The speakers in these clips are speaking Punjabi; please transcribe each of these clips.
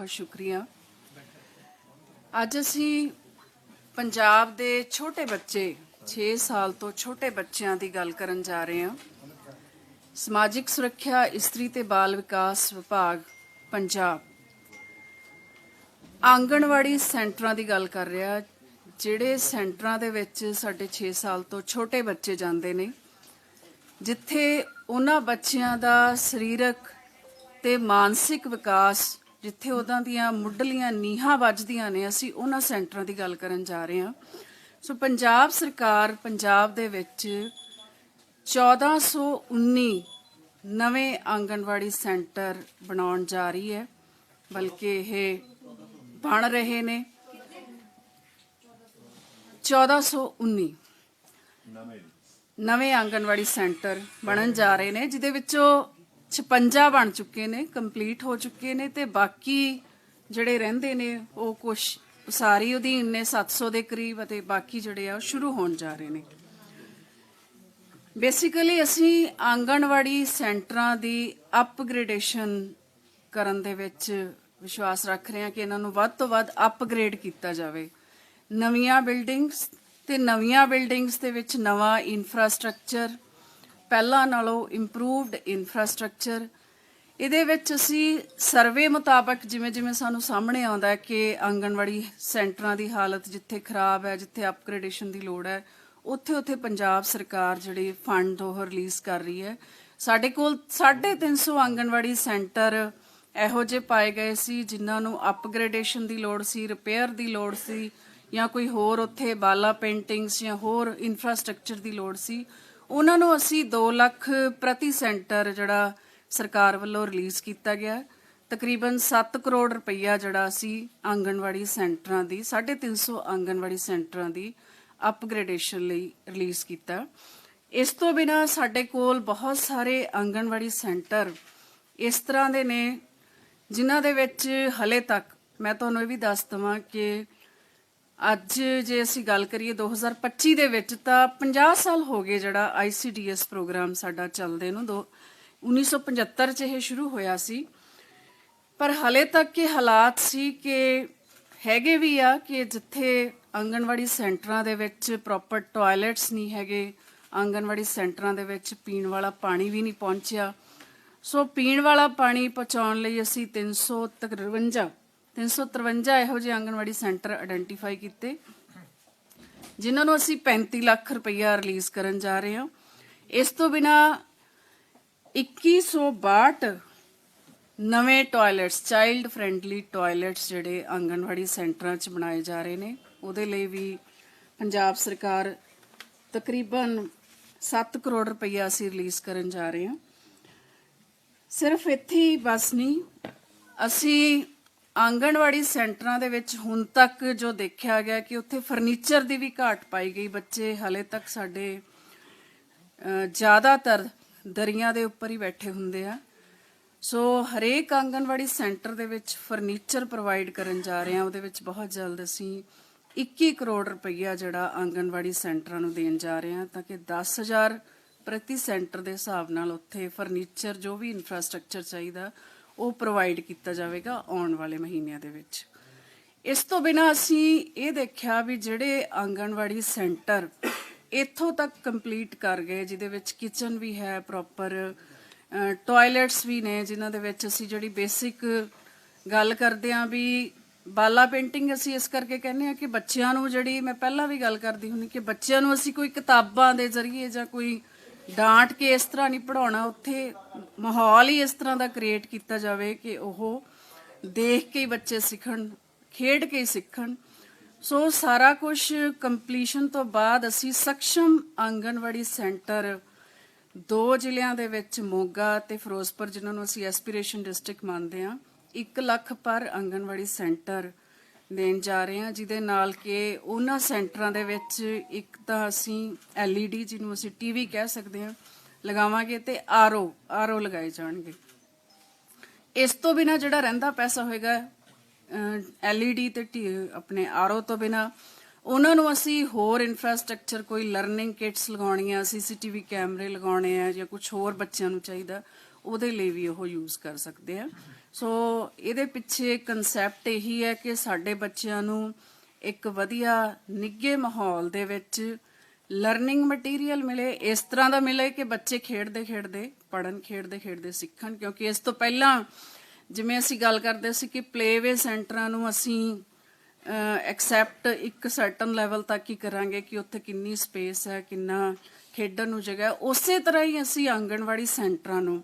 ਬਹੁਤ ਸ਼ੁਕਰੀਆ। ਅੱਜ ਅਸੀਂ ਪੰਜਾਬ ਦੇ ਛੋਟੇ ਬੱਚੇ 6 ਸਾਲ ਤੋਂ ਛੋਟੇ ਬੱਚਿਆਂ ਦੀ ਗੱਲ ਕਰਨ ਜਾ ਰਹੇ ਹਾਂ। ਸਮਾਜਿਕ ਸੁਰੱਖਿਆ, ਇਸਤਰੀ ਤੇ ਬਾਲ ਵਿਕਾਸ ਵਿਭਾਗ, ਪੰਜਾਬ। ਆਂਗਣਵਾੜੀ ਸੈਂਟਰਾਂ ਦੀ ਗੱਲ ਕਰ ਰਿਹਾ, ਜਿਹੜੇ ਸੈਂਟਰਾਂ ਦੇ ਵਿੱਚ ਸਾਡੇ 6 ਸਾਲ ਤੋਂ ਛੋਟੇ ਬੱਚੇ ਜਾਂਦੇ ਨੇ, ਜਿੱਥੇ ਉਹਨਾਂ ਬੱਚਿਆਂ ਦਾ ਸਰੀਰਕ ਤੇ ਮਾਨਸਿਕ ਵਿਕਾਸ ਜਿੱਥੇ ਉਹਨਾਂ ਦੀਆਂ ਮੁੱਢਲੀਆਂ ਨੀਹਾਂ ਵੱਜਦੀਆਂ ਨੇ, ਅਸੀਂ ਉਹਨਾਂ ਸੈਂਟਰਾਂ ਦੀ ਗੱਲ ਕਰਨ ਜਾ ਰਹੇ ਹਾਂ। ਸੋ ਪੰਜਾਬ ਸਰਕਾਰ ਪੰਜਾਬ ਦੇ ਵਿੱਚ 1419 ਨਵੇਂ ਆਂਗਣਵਾੜੀ ਸੈਂਟਰ ਬਣਾਉਣ ਜਾ ਰਹੀ ਹੈ, ਬਲਕਿ ਇਹ ਬਣ ਰਹੇ ਨੇ। 1419 ਨਵੇਂ ਆਂਗਣਵਾੜੀ ਸੈਂਟਰ ਬਣਨ ਜਾ ਰਹੇ ਨੇ, ਜਿਹਦੇ ਵਿੱਚੋਂ 56 ਬਣ ਚੁੱਕੇ ਨੇ ਕੰਪਲੀਟ ਹੋ ਚੁੱਕੇ ਨੇ ਤੇ ਬਾਕੀ ਜਿਹੜੇ ਰਹਿੰਦੇ ਨੇ, ਉਹ ਕੁਝ ਸਾਰੀ ਅਧੀਨ ਨੇ 700 ਦੇ ਕਰੀਬ ਅਤੇ ਬਾਕੀ ਜਿਹੜੇ ਆ ਉਹ ਸ਼ੁਰੂ ਹੋਣ ਜਾ ਰਹੇ ਨੇ। ਬੇਸਿਕਲੀ ਅਸੀਂ ਆਂਗਣਵਾੜੀ ਸੈਂਟਰਾਂ ਦੀ ਅਪਗ੍ਰੇਡੇਸ਼ਨ ਕਰਨ ਦੇ ਵਿੱਚ ਵਿਸ਼ਵਾਸ ਰੱਖ ਰਹੇ ਹਾਂ ਕਿ ਇਹਨਾਂ ਨੂੰ ਵੱਧ ਤੋਂ ਵੱਧ ਅਪਗ੍ਰੇਡ ਕੀਤਾ ਜਾਵੇ। ਨਵੀਆਂ ਬਿਲਡਿੰਗਸ ਤੇ ਨਵੀਆਂ ਬਿਲਡਿੰਗਸ ਦੇ ਵਿੱਚ ਨਵਾਂ ਇਨਫਰਾਸਟ੍ਰਕਚਰ ਪਹਿਲਾਂ ਨਾਲੋਂ ਇੰਪਰੂਵਡ ਇਨਫਰਾਸਟ੍ਰਕਚਰ ਇਹਦੇ ਵਿੱਚ ਅਸੀਂ ਸਰਵੇ ਮੁਤਾਬਕ ਜਿਵੇਂ ਜਿਵੇਂ ਸਾਨੂੰ ਸਾਹਮਣੇ ਆਉਂਦਾ ਕਿ ਆਂਗਣਵਾੜੀ ਸੈਂਟਰਾਂ ਦੀ ਹਾਲਤ ਜਿੱਥੇ ਖਰਾਬ ਹੈ, ਜਿੱਥੇ ਅਪਗ੍ਰੇਡੇਸ਼ਨ ਦੀ ਲੋੜ ਹੈ, ਉੱਥੇ ਉੱਥੇ ਪੰਜਾਬ ਸਰਕਾਰ ਜਿਹੜੀ ਫੰਡ ਉਹ ਰਿਲੀਜ਼ ਕਰ ਰਹੀ ਹੈ। ਸਾਡੇ ਕੋਲ 350 ਆਂਗਣਵਾੜੀ ਸੈਂਟਰ ਇਹੋ ਜਿਹੇ ਪਾਏ ਗਏ ਸੀ ਜਿਨ੍ਹਾਂ ਨੂੰ ਅਪਗ੍ਰੇਡੇਸ਼ਨ ਦੀ ਲੋੜ ਸੀ ਰਿਪੇਅਰ ਦੀ ਲੋੜ ਸੀ ਜਾਂ ਕੋਈ ਹੋਰ ਉੱਥੇ ਬਾਲਾ ਪੇਂਟਿੰਗਸ ਜਾਂ ਹੋਰ ਇਨਫਰਾਸਟ੍ਰਕਚਰ ਦੀ ਲੋੜ ਸੀ। ਉਹਨਾਂ ਨੂੰ ਅਸੀਂ 2 ਲੱਖ ਪ੍ਰਤੀ ਸੈਂਟਰ ਜਿਹੜਾ ਸਰਕਾਰ ਵੱਲੋਂ ਰਿਲੀਜ਼ ਕੀਤਾ ਗਿਆ। ਤਕਰੀਬਨ 7 ਕਰੋੜ ਰੁਪਈਆ ਜਿਹੜਾ ਅਸੀਂ ਆਂਗਣਵਾੜੀ ਸੈਂਟਰਾਂ ਦੀ 350 ਆਂਗਣਵਾੜੀ ਸੈਂਟਰਾਂ ਦੀ ਅਪਗ੍ਰੇਡੇਸ਼ਨ ਲਈ ਰਿਲੀਜ਼ ਕੀਤਾ। ਇਸ ਤੋਂ ਬਿਨਾ ਸਾਡੇ ਕੋਲ ਬਹੁਤ ਸਾਰੇ ਆਂਗਣਵਾੜੀ ਸੈਂਟਰ ਇਸ ਤਰ੍ਹਾਂ ਦੇ ਨੇ, ਜਿਨ੍ਹਾਂ ਦੇ ਵਿੱਚ ਹਲੇ ਤੱਕ ਮੈਂ ਤੁਹਾਨੂੰ ਇਹ ਵੀ ਦੱਸ ਦਵਾਂ ਕਿ ਅੱਜ ਜੇ ਅਸੀਂ ਗੱਲ ਕਰੀਏ 2025 ਦੇ ਵਿੱਚ, ਤਾਂ 50 ਸਾਲ ਹੋ ਗਏ ਜਿਹੜਾ ICDS ਪ੍ਰੋਗਰਾਮ ਸਾਡਾ ਚੱਲਦੇ ਨੂੰ। ਦੋ 1975 ਚ ਇਹ ਸ਼ੁਰੂ ਹੋਇਆ ਸੀ। ਪਰ ਹਲੇ ਤੱਕ ਇਹ ਹਾਲਾਤ ਸੀ ਕਿ ਹੈਗੇ ਵੀ ਆ ਕਿ ਜਿੱਥੇ ਆਂਗਣਵਾੜੀ ਸੈਂਟਰਾਂ ਦੇ ਵਿੱਚ ਪ੍ਰੋਪਰ ਟਾਇਲਟਸ ਨਹੀਂ ਹੈਗੇ, ਆਂਗਣਵਾੜੀ ਸੈਂਟਰਾਂ ਦੇ ਵਿੱਚ ਪੀਣ ਵਾਲਾ ਪਾਣੀ ਵੀ ਨਹੀਂ ਪਹੁੰਚਿਆ। ਸੋ ਪੀਣ ਵਾਲਾ ਪਾਣੀ ਪਹੁੰਚਾਉਣ ਲਈ ਅਸੀਂ 353 353 ਇਹੋ ਜਿਹੇ ਆਂਗਣਵਾੜੀ ਸੈਂਟਰ ਆਇਡੈਂਟੀਫਾਈ ਕੀਤੇ, ਜਿਨ੍ਹਾਂ ਨੂੰ ਅਸੀਂ 35 ਲੱਖ ਰੁਪਈਆ ਰਿਲੀਜ਼ ਕਰਨ ਜਾ ਰਹੇ ਹਾਂ। ਇਸ ਤੋਂ ਬਿਨਾ 2162 ਨਵੇਂ ਟਾਇਲਟਸ, ਚਾਈਲਡ ਫ੍ਰੈਂਡਲੀ ਟਾਇਲਟਸ ਜਿਹੜੇ ਆਂਗਣਵਾੜੀ ਸੈਂਟਰਾਂ 'ਚ ਬਣਾਏ ਜਾ ਰਹੇ ਨੇ, ਉਹਦੇ ਲਈ ਵੀ ਪੰਜਾਬ ਸਰਕਾਰ ਤਕਰੀਬਨ 7 ਕਰੋੜ ਰੁਪਈਆ ਅਸੀਂ ਰਿਲੀਜ਼ ਕਰਨ ਜਾ ਰਹੇ ਹਾਂ। ਸਿਰਫ ਇੱਥੇ ਹੀ ਬਸ ਨਹੀਂ, ਅਸੀਂ ਆਂਗਣਵਾੜੀ ਸੈਂਟਰਾਂ ਦੇ ਵਿੱਚ ਹੁਣ ਤੱਕ ਜੋ ਦੇਖਿਆ ਗਿਆ ਕਿ ਉੱਥੇ ਫਰਨੀਚਰ ਦੀ ਵੀ ਘਾਟ ਪਾਈ ਗਈ। ਬੱਚੇ ਹਲੇ ਤੱਕ ਸਾਡੇ ਜ਼ਿਆਦਾਤਰ ਦਰੀਆਂ ਦੇ ਉੱਪਰ ਹੀ ਬੈਠੇ ਹੁੰਦੇ ਆ। ਸੋ ਹਰੇਕ ਆਂਗਣਵਾੜੀ ਸੈਂਟਰ ਦੇ ਵਿੱਚ ਫਰਨੀਚਰ ਪ੍ਰੋਵਾਈਡ ਕਰਨ ਜਾ ਰਹੇ ਹਾਂ ਉਹਦੇ ਵਿੱਚ ਬਹੁਤ ਜਲਦ ਅਸੀਂ 21 ਕਰੋੜ ਰੁਪਈਆ ਜਿਹੜਾ ਆਂਗਣਵਾੜੀ ਸੈਂਟਰਾਂ ਨੂੰ ਦੇਣ ਜਾ ਰਹੇ ਹਾਂ ਤਾਂ ਕਿ 10000 ਪ੍ਰਤੀ ਸੈਂਟਰ ਦੇ ਹਿਸਾਬ ਨਾਲ ਉੱਥੇ ਫਰਨੀਚਰ ਜੋ ਵੀ ਇਨਫਰਾਸਟ੍ਰਕਚਰ ਚਾਹੀਦਾ ਉਹ ਪ੍ਰੋਵਾਈਡ ਕੀਤਾ ਜਾਵੇਗਾ ਆਉਣ ਵਾਲੇ ਮਹੀਨਿਆਂ ਦੇ ਵਿੱਚ। ਇਸ ਤੋਂ ਬਿਨਾ ਅਸੀਂ ਇਹ ਦੇਖਿਆ ਵੀ ਜਿਹੜੇ ਆਂਗਣਵਾੜੀ ਸੈਂਟਰ ਇੱਥੋਂ ਤੱਕ ਕੰਪਲੀਟ ਕਰ ਗਏ, ਜਿਹਦੇ ਵਿੱਚ ਕਿਚਨ ਵੀ ਹੈ ਪ੍ਰੋਪਰ ਟਾਇਲਟਸ ਵੀ ਨੇ, ਜਿਨ੍ਹਾਂ ਦੇ ਵਿੱਚ ਅਸੀਂ ਜਿਹੜੀ ਬੇਸਿਕ ਗੱਲ ਕਰਦੇ ਆਂ ਵੀ ਬਾਲਾ ਪੇਂਟਿੰਗ ਅਸੀਂ ਇਸ ਕਰਕੇ ਕਹਿੰਦੇ ਆ ਕਿ ਬੱਚਿਆਂ ਨੂੰ ਜਿਹੜੀ ਮੈਂ ਪਹਿਲਾਂ ਵੀ ਗੱਲ ਕਰਦੀ ਹੁੰਦੀ ਕਿ ਬੱਚਿਆਂ ਨੂੰ ਅਸੀਂ ਕੋਈ ਕਿਤਾਬਾਂ ਦੇ ਜ਼ਰੀਏ ਜਾਂ ਕੋਈ ਡਾਂਟ ਕੇ ਇਸ ਤਰ੍ਹਾਂ ਨਹੀਂ ਪੜਾਉਣਾ ਉੱਥੇ ਮਾਹੌਲ ਹੀ ਇਸ ਤਰ੍ਹਾਂ ਦਾ ਕ੍ਰੀਏਟ ਕੀਤਾ ਜਾਵੇ ਕਿ ਉਹ ਦੇਖ ਕੇ ਹੀ ਬੱਚੇ ਸਿੱਖਣ, ਖੇਡ ਕੇ ਹੀ ਸਿੱਖਣ। ਸੋ ਸਾਰਾ ਕੁਝ ਕੰਪਲੀਸ਼ਨ ਤੋਂ ਬਾਅਦ ਅਸੀਂ ਸક્ષਮ ਆਂਗਨਵਾੜੀ ਸੈਂਟਰ ਦੋ ਜ਼ਿਲ੍ਹਿਆਂ ਦੇ ਵਿੱਚ, ਮੋਗਾ ਤੇ ਫਿਰੋਜ਼ਪੁਰ, ਜਿਨ੍ਹਾਂ ਨੂੰ ਅਸੀਂ ਐਸਪੀਰੇਸ਼ਨ ਡਿਸਟ੍ਰਿਕਟ ਮੰਨਦੇ ਹਾਂ 1 ਲੱਖ ਪਰ ਆਂਗਣਵਾੜੀ ਸੈਂਟਰ ਦੇਣ ਜਾ ਰਹੇ ਹਾਂ, ਜਿਹਦੇ ਨਾਲ ਕਿ ਉਹਨਾਂ ਸੈਂਟਰਾਂ ਦੇ ਵਿੱਚ ਇੱਕ ਤਾਂ ਅਸੀਂ LED ਜਿਹਨੂੰ ਅਸੀਂ ਟੀਵੀ ਕਹਿ ਸਕਦੇ ਹਾਂ, ਲਗਾਵਾਂਗੇ ਤੇ RO RO ਲਗਾਏ ਜਾਣਗੇ। ਇਸ ਤੋਂ ਬਿਨਾ ਜਿਹੜਾ ਰਹਿੰਦਾ ਪੈਸਾ ਹੋਏਗਾ LED ਤੇ ਟੀ- ਆਪਣੇ RO ਤੋਂ ਬਿਨਾ, ਉਹਨਾਂ ਨੂੰ ਅਸੀਂ ਹੋਰ ਇਨਫਰਾਸਟ੍ਰਕਚਰ ਕੋਈ ਲਰਨਿੰਗ ਕਿਟਸ ਲਗਾਉਣੀਆਂ ਸੀਸੀਟੀਵੀ ਕੈਮਰੇ ਲਗਾਉਣੇ ਆ ਜਾਂ ਕੁਝ ਹੋਰ ਬੱਚਿਆਂ ਨੂੰ ਚਾਹੀਦਾ ਉਹਦੇ ਲਈ ਵੀ ਉਹ ਯੂਜ਼ ਕਰ ਸਕਦੇ ਆ। ਸੋ ਇਹਦੇ ਪਿੱਛੇ ਕਨਸੈਪਟ ਇਹੀ ਹੈ ਕਿ ਸਾਡੇ ਬੱਚਿਆਂ ਨੂੰ ਇੱਕ ਵਧੀਆ ਨਿੱਘੇ ਮਾਹੌਲ ਦੇ ਵਿੱਚ ਲਰਨਿੰਗ ਮਟੀਰੀਅਲ ਮਿਲੇ। ਇਸ ਤਰ੍ਹਾਂ ਦਾ ਮਿਲੇ ਕਿ ਬੱਚੇ ਖੇਡਦੇ ਖੇਡਦੇ ਪੜਨ ਖੇਡਦੇ ਖੇਡਦੇ ਸਿੱਖਣ, ਕਿਉਂਕਿ ਇਸ ਤੋਂ ਪਹਿਲਾਂ ਜਿਵੇਂ ਅਸੀਂ ਗੱਲ ਕਰਦੇ ਸੀ ਕਿ ਪਲੇਵੇ ਸੈਂਟਰਾਂ ਨੂੰ ਅਸੀਂ ਐਕਸੈਪਟ ਇੱਕ ਸਰਟਨ ਲੈਵਲ ਤੱਕ ਹੀ ਕਰਾਂਗੇ ਕਿ ਉੱਥੇ ਕਿੰਨੀ ਸਪੇਸ ਹੈ, ਕਿੰਨਾ ਖੇਡਣ ਨੂੰ ਜਗ੍ਹਾ ਉਸੇ ਤਰ੍ਹਾਂ ਹੀ ਅਸੀਂ ਆਂਗਣਵਾੜੀ ਸੈਂਟਰਾਂ ਨੂੰ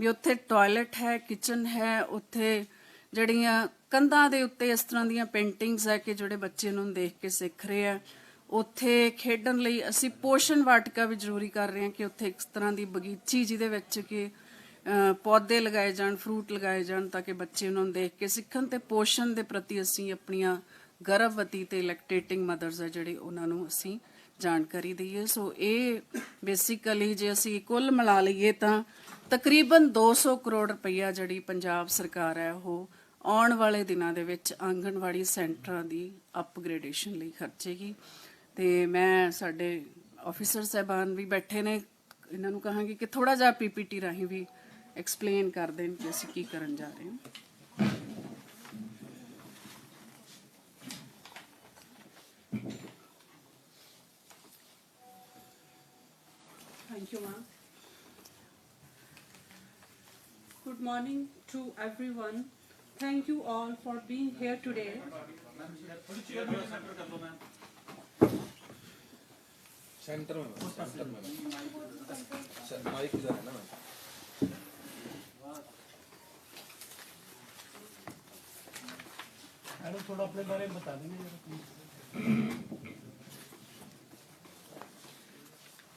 ਵੀ ਉੱਥੇ ਟਾਇਲਟ ਹੈ ਕਿਚਨ ਹੈ, ਉੱਥੇ ਜਿਹੜੀਆਂ ਕੰਧਾਂ ਦੇ ਉੱਤੇ ਇਸ ਤਰ੍ਹਾਂ ਦੀਆਂ ਪੇਂਟਿੰਗਸ ਹੈ ਕਿ ਜਿਹੜੇ ਬੱਚੇ ਨੂੰ ਦੇਖ ਕੇ ਸਿੱਖ ਰਹੇ ਆ, ਉੱਥੇ ਖੇਡਣ ਲਈ ਅਸੀਂ ਪੋਸ਼ਣ ਵਾਟਕਾ ਵੀ ਜ਼ਰੂਰੀ ਕਰ ਰਹੇ ਹਾਂ ਕਿ ਉੱਥੇ ਇੱਕ ਤਰ੍ਹਾਂ ਦੀ ਬਗੀਚੀ ਜਿਹਦੇ ਵਿੱਚ ਕਿ ਪੌਦੇ ਲਗਾਏ ਜਾਣ ਫਰੂਟ ਲਗਾਏ ਜਾਣ ਤਾਂ ਕਿ ਬੱਚੇ ਉਹਨਾਂ ਨੂੰ ਦੇਖ ਕੇ ਸਿੱਖਣ ਤੇ ਪੋਸ਼ਣ ਦੇ ਪ੍ਰਤੀ ਅਸੀਂ ਆਪਣੀਆਂ ਗਰਭਵਤੀ ਤੇ ਲੈਕਟੇਟਿੰਗ ਮਦਰਸ ਆ ਜਿਹੜੇ ਉਹਨਾਂ ਨੂੰ ਅਸੀਂ ਜਾਣਕਾਰੀ ਦਈਏ। ਸੋ ਇਹ ਬੇਸਿਕਲੀ ਜੇ ਅਸੀਂ ਕੁੱਲ ਮਿਲਾ ਲਈਏ ਤਾਂ ਤਕਰੀਬਨ 200 ਕਰੋੜ ਰੁਪਈਆ ਜਿਹੜੀ ਪੰਜਾਬ ਸਰਕਾਰ ਹੈ, ਉਹ ਆਉਣ ਵਾਲੇ ਦਿਨਾਂ ਦੇ ਵਿੱਚ ਆਂਗਣਵਾੜੀ ਸੈਂਟਰਾਂ ਦੀ ਅਪਗ੍ਰੇਡੇਸ਼ਨ ਲਈ ਖਰਚੇਗੀ। ਤੇ ਮੈਂ ਸਾਡੇ ਆਫੀਸਰ ਸਹਿਬਾਨ ਵੀ ਬੈਠੇ ਨੇ। ਇਹਨਾਂ ਨੂੰ ਕਹਾਂਗੀ ਕਿ ਥੋੜਾ ਜਿਹਾ ਪੀਪੀਟੀ ਰਾਹੀਂ ਵੀ ਐਕਸਪਲੇਨ ਕਰ ਦੇਣ ਕਿ ਅਸੀਂ ਕੀ ਕਰਨ ਜਾ ਰਹੇ ਹਾਂ। Thank you ma'am Good morning to everyone. Thank you all for being here today. Centre में सेंटर में सर माइक इधर है ना मैम मैडम थोड़ा अपने बारे में बता देंगे जरा please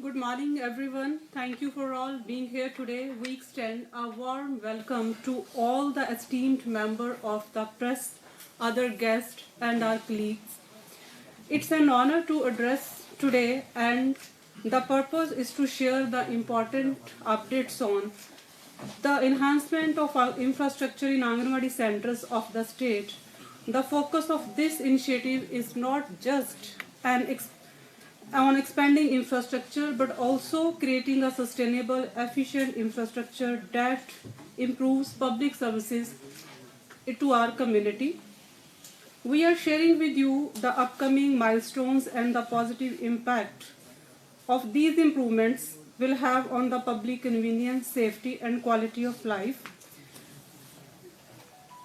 Good morning, everyone. Thank you for all being here today. We extend a warm welcome to all the esteemed member of the press, other guests, and our colleagues. It's an honor to address today, and the purpose is to share the important updates on the enhancement of our infrastructure in Anganwadi centers of the state. The focus of this initiative is not just an ex- on expanding infrastructure but also creating a sustainable, efficient infrastructure that improves public services to our community. We are sharing with you the upcoming milestones and the positive impact of these improvements will have on the public convenience, safety, and quality of life.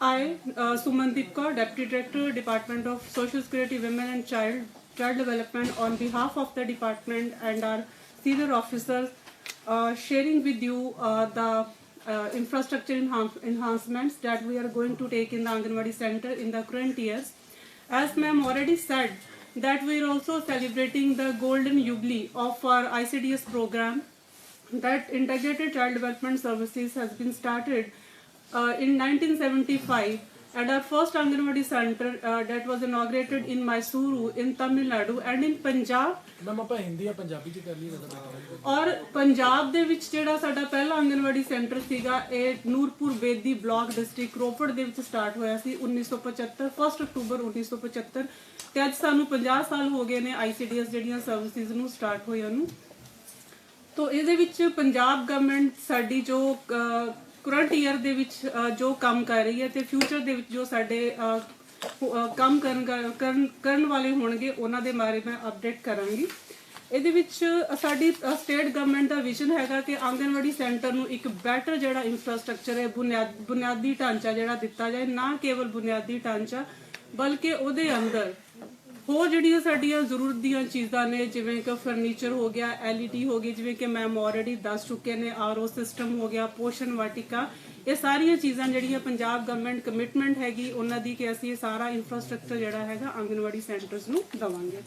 I, uh, Sumandeep Kaur, Deputy Director, Department of Social Security, Women and Child, Child Development, on behalf of the department and our senior officers, uh, sharing with you uh, the uh, infrastructure enhan- enhancements that we are going to take in the Anganwadi Center in the current years. As ma'am already said, that we are also celebrating the golden jubilee of our ICDS program that integrated child development services has been started uh, in 1975 and our first Anganwadi center uh, that was inaugurated in Mysuru in Tamil Nadu and in Punjab. Ma'am ਆਪਾਂ ਹਿੰਦੀ ਜਾਂ ਪੰਜਾਬੀ ਚ ਕਰ better ਹੈ। ਔਰ ਪੰਜਾਬ ਦੇ ਵਿੱਚ ਜਿਹੜਾ ਸਾਡਾ ਪਹਿਲਾ ਆਂਗਨਵਾੜੀ ਸੈਂਟਰ ਸੀਗਾ ਇਹ ਨੂਰਪੁਰ ਬੇਦੀ ਬਲਾਕ ਡਿਸਟ੍ਰਿਕਟ ਰੋਪੜ ਦੇ ਵਿੱਚ ਸਟਾਰਟ ਹੋਇਆ ਸੀ 1975 1 ਅਕਤੂਬਰ 1975 ਤੇ ਅੱਜ ਸਾਨੂੰ 50 ਸਾਲ ਹੋ ਗਏ ਨੇ ਆਈਸੀਡੀਐਸ ਜਿਹੜੀਆਂ ਸਰਵਿਸਿਜ਼ ਨੂੰ ਸਟਾਰਟ ਹੋਈਆਂ ਨੂੰ। ਤੋ ਇਹਦੇ ਵਿੱਚ ਪੰਜਾਬ ਗਵਰਨਮੈਂਟ ਸਾਡੀ ਜੋ ਕਰੰਟ ਈਅਰ ਦੇ ਵਿੱਚ ਜੋ ਕੰਮ ਕਰ ਰਹੀ ਹੈ ਤੇ ਫਿਊਚਰ ਦੇ ਵਿੱਚ ਜੋ ਸਾਡੇ ਕੰਮ ਕਰਨ ਕਰਨ ਵਾਲੇ ਹੋਣਗੇ, ਉਹਨਾਂ ਦੇ ਬਾਰੇ ਮੈਂ ਅਪਡੇਟ ਕਰਾਂਗੀ। ਇਹਦੇ ਵਿੱਚ ਸਾਡੀ ਸਟੇਟ ਗਵਰਨਮੈਂਟ ਦਾ ਵਿਜ਼ਨ ਹੈਗਾ ਕਿ ਆਂਗਨਵਾੜੀ ਸੈਂਟਰ ਨੂੰ ਇੱਕ ਬੈਟਰ ਜਿਹੜਾ ਇਨਫਰਾਸਟ੍ਰਕਚਰ ਹੈ, ਬੁਨਿਆਦ, ਬੁਨਿਆਦੀ ਢਾਂਚਾ ਜਿਹੜਾ ਦਿੱਤਾ ਜਾਏ, ਨਾ ਕੇਵਲ ਬੁਨਿਆਦੀ ਢਾਂਚਾ, ਬਲਕਿ ਉਹਦੇ ਅੰਦਰ ਹੋਰ ਜਿਹੜੀਆਂ ਸਾਡੀਆਂ ਜ਼ਰੂਰਤ ਦੀਆਂ ਚੀਜ਼ਾਂ ਨੇ, ਜਿਵੇਂ ਕਿ ਫਰਨੀਚਰ ਹੋ ਗਿਆ ਐਲਈਡੀ ਹੋ ਗਈ, ਜਿਵੇਂ ਕਿ ਮੈਮ ਆਲਰੇਡੀ ਦੱਸ ਚੁੱਕੇ ਨੇ ਆਰਓ ਸਿਸਟਮ ਹੋ ਗਿਆ, ਪੋਸ਼ਣ ਵਾਟਿਕਾ, ਇਹ ਸਾਰੀਆਂ ਚੀਜ਼ਾਂ ਜਿਹੜੀਆਂ ਪੰਜਾਬ ਗਵਰਨਮੈਂਟ ਕਮਿਟਮੈਂਟ ਹੈਗੀ, ਉਹਨਾਂ ਦੀ ਕਿ ਅਸੀਂ ਇਹ ਸਾਰਾ ਇਨਫਰਾਸਟ੍ਰਕਚਰ ਜਿਹੜਾ ਹੈਗਾ ਆਂਗਨਵਾੜੀ ਸੈਂਟਰਸ ਨੂੰ ਦਵਾਂਗੇ।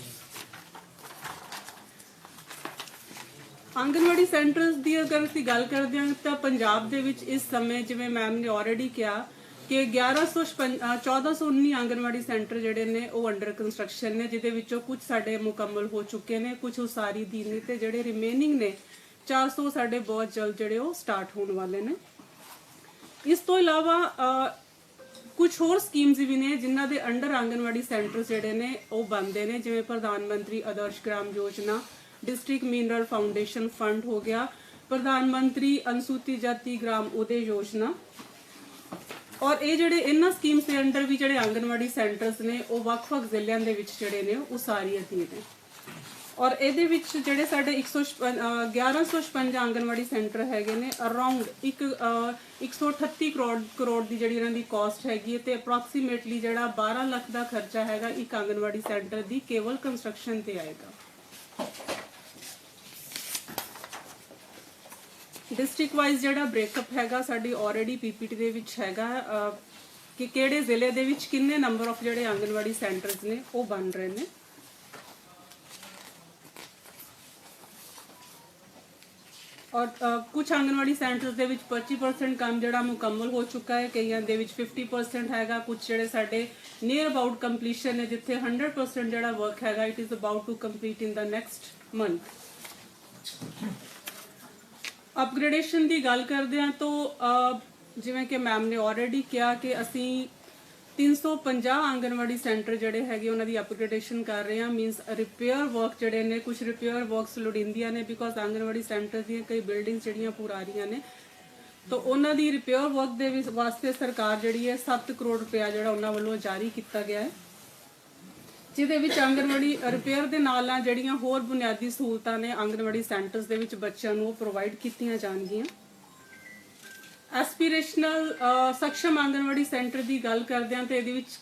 ਆਂਗਨਵਾੜੀ ਸੈਂਟਰਸ ਦੀ ਅਗਰ ਅਸੀਂ ਗੱਲ ਕਰਦੇ ਹਾਂ ਤਾਂ ਪੰਜਾਬ ਦੇ ਵਿੱਚ ਇਸ ਸਮੇਂ ਜਿਵੇਂ ਮੈਮ ਨੇ ਆਲਰੇਡੀ ਕਿਹਾ ਕਿ 1156 ਅ, 1419 ਆਂਗਨਵਾੜੀ ਸੈਂਟਰ ਜਿਹੜੇ ਨੇ ਉਹ ਅੰਡਰ ਕੰਸਟਰਕਸ਼ਨ ਨੇ ਜਿਹਦੇ ਵਿੱਚੋਂ ਕੁਝ ਸਾਡੇ ਮੁਕੰਮਲ ਹੋ ਚੁੱਕੇ ਨੇ ਕੁਝ ਉਸਾਰੀ ਦੀ ਨੇ ਤੇ ਜਿਹੜੇ ਰਿਮੇਨਿੰਗ ਨੇ 400 ਸਾਡੇ ਬਹੁਤ ਜਲਦ ਜਿਹੜੇ ਉਹ ਸਟਾਰਟ ਹੋਣ ਵਾਲੇ ਨੇ। ਇਸ ਤੋਂ ਇਲਾਵਾ ਕੁਝ ਹੋਰ ਸਕੀਮਸ ਵੀ ਨੇ ਜਿਨ੍ਹਾਂ ਦੇ ਅੰਡਰ ਆਂਗਨਵਾੜੀ ਸੈਂਟਰ ਜਿਹੜੇ ਨੇ ਉਹ ਬਣਦੇ ਨੇ ਜਿਵੇਂ Pradhan Mantri Adarsh Gram Yojana district mineral foundation fund ਹੋ ਗਿਆ ਪ੍ਰਧਾਨ ਮੰਤਰੀ ਅਨੁਸੂਚਿਤ ਜਾਤੀ ਗ੍ਰਾਮ ਉਦੇ ਯੋਜਨਾ ਔਰ ਇਹ ਜਿਹੜੇ ਇਹਨਾਂ ਸਕੀਮਸ ਦੇ ਅੰਡਰ ਵੀ ਜਿਹੜੇ ਆਂਗਨਵਾੜੀ ਸੈਂਟਰਸ ਨੇ, ਉਹ ਵੱਖ-ਵੱਖ ਜ਼ਿਲ੍ਹਿਆਂ ਦੇ ਵਿੱਚ ਜਿਹੜੇ ਨੇ, ਉਹ ਸਾਰੀ ਅਧੀਨ ਨੇ। ਔਰ ਇਹਦੇ ਵਿੱਚ ਜਿਹੜੇ ਸਾਡੇ 156 ਅਹ 1156 ਆਂਗਨਵਾੜੀ ਸੈਂਟਰ ਹੈਗੇ ਨੇ ਅਰਾਊਂਡ ਇੱਕ, ਅਹ 138 ਕਰੋੜ ਕਰੋੜ ਦੀ ਜਿਹੜੀ ਇਹਨਾਂ ਦੀ ਕਾਸਟ ਹੈਗੀ ਹੈ ਤੇ ਅਪਰੋਕਸੀਮੇਟਲੀ ਜਿਹੜਾ 12 ਲੱਖ ਦਾ ਖਰਚਾ ਹੈਗਾ ਇੱਕ ਆਂਗਨਵਾੜੀ ਸੈਂਟਰ ਦੀ ਕੇਵਲ ਕੰਸਟਰਕਸ਼ਨ ਤੇ ਆਏਗਾ। ਡਿਸਟ੍ਰਿਕਟ ਵਾਈਜ਼ ਜਿਹੜਾ ਬ੍ਰੇਕਅਪ ਹੈਗਾ ਸਾਡੀ ਆਲਰੇਡੀ ਪੀਪੀਟੀ ਦੇ ਵਿੱਚ ਹੈਗਾ ਕਿ ਕਿਹੜੇ ਜ਼ਿਲ੍ਹੇ ਦੇ ਵਿੱਚ ਕਿੰਨੇ ਨੰਬਰ ਆਫ ਜਿਹੜੇ ਆਂਗਨਵਾੜੀ ਸੈਂਟਰਸ ਨੇ, ਉਹ ਬਣ ਰਹੇ ਨੇ। ਔਰ ਕੁਝ ਆਂਗਨਵਾੜੀ ਸੈਂਟਰਸ ਦੇ ਵਿੱਚ 25% ਕੰਮ ਜਿਹੜਾ ਮੁਕੰਮਲ ਹੋ ਚੁੱਕਾ ਹੈ, ਕਈਆਂ ਦੇ ਵਿੱਚ 50% ਹੈਗਾ ਕੁਝ ਜਿਹੜੇ ਸਾਡੇ ਨੀਅਰ ਅਬਾਊਟ ਕੰਪਲੀਸ਼ਨ ਹੈ ਜਿੱਥੇ 100% ਜਿਹੜਾ ਵਰਕ ਹੈਗਾ it is about to complete in the next month upgradation ਦੀ ਗੱਲ ਕਰਦੇ ਹਾਂ ਤਾਂ ਜਿਵੇਂ ਕਿ ਮੈਮ ਨੇ ਆਲਰੇਡੀ ਕਿਹਾ ਕਿ ਅਸੀਂ 350 ਆਂਗਨਵਾੜੀ ਸੈਂਟਰ ਜਿਹੜੇ ਹੈਗੇ ਉਹਨਾਂ ਦੀ ਅਪਗ੍ਰੇਡੇਸ਼ਨ ਕਰ ਰਹੇ ਹਾਂ ਮੀਨਸ ਰਿਪੇਅਰ ਵਰਕ ਜਿਹੜੇ ਨੇ ਕੁਝ ਰਿਪੇਅਰ ਵਰਕਸ ਲੋੜੀਂਦੀਆਂ ਨੇ ਬਿਕੋਜ਼ ਆਂਗਨਵਾੜੀ ਸੈਂਟਰ ਦੀਆਂ ਕਈ ਬਿਲਡਿੰਗਸ ਜਿਹੜੀਆਂ ਪੁਰਾਣੀਆਂ ਨੇ। ਤਾਂ ਉਹਨਾਂ ਦੀ ਰਿਪੇਅਰ ਵਰਕ ਦੇ ਵਾਸਤੇ ਸਰਕਾਰ ਜਿਹੜੀ ਹੈ 7 ਕਰੋੜ ਰੁਪਇਆ ਜਿਹੜਾ ਉਹਨਾਂ ਵੱਲੋਂ ਜਾਰੀ ਕੀਤਾ ਗਿਆ ਹੈ। ਜਿਹਦੇ ਵਿੱਚ ਆਂਗਨਵਾੜੀ ਰਿਪੇਅਰ ਦੇ ਨਾਲ ਨਾਲ ਜਿਹੜੀਆਂ ਹੋਰ ਬੁਨਿਆਦੀ ਸਹੂਲਤਾਂ ਨੇ ਆਂਗਨਵਾੜੀ ਸੈਂਟਰਸ ਦੇ ਵਿੱਚ ਬੱਚਿਆਂ ਨੂੰ ਉਹ ਪ੍ਰੋਵਾਈਡ ਕੀਤੀਆਂ ਜਾਣਗੀਆਂ। ਐਸਪੀਰੇਸ਼ਨਲ ਸਖਸ਼ਮ ਆਂਗਨਵਾੜੀ ਸੈਂਟਰ ਦੀ ਗੱਲ ਕਰਦੇ ਹਾਂ ਤੇ ਇਹਦੇ ਵਿੱਚ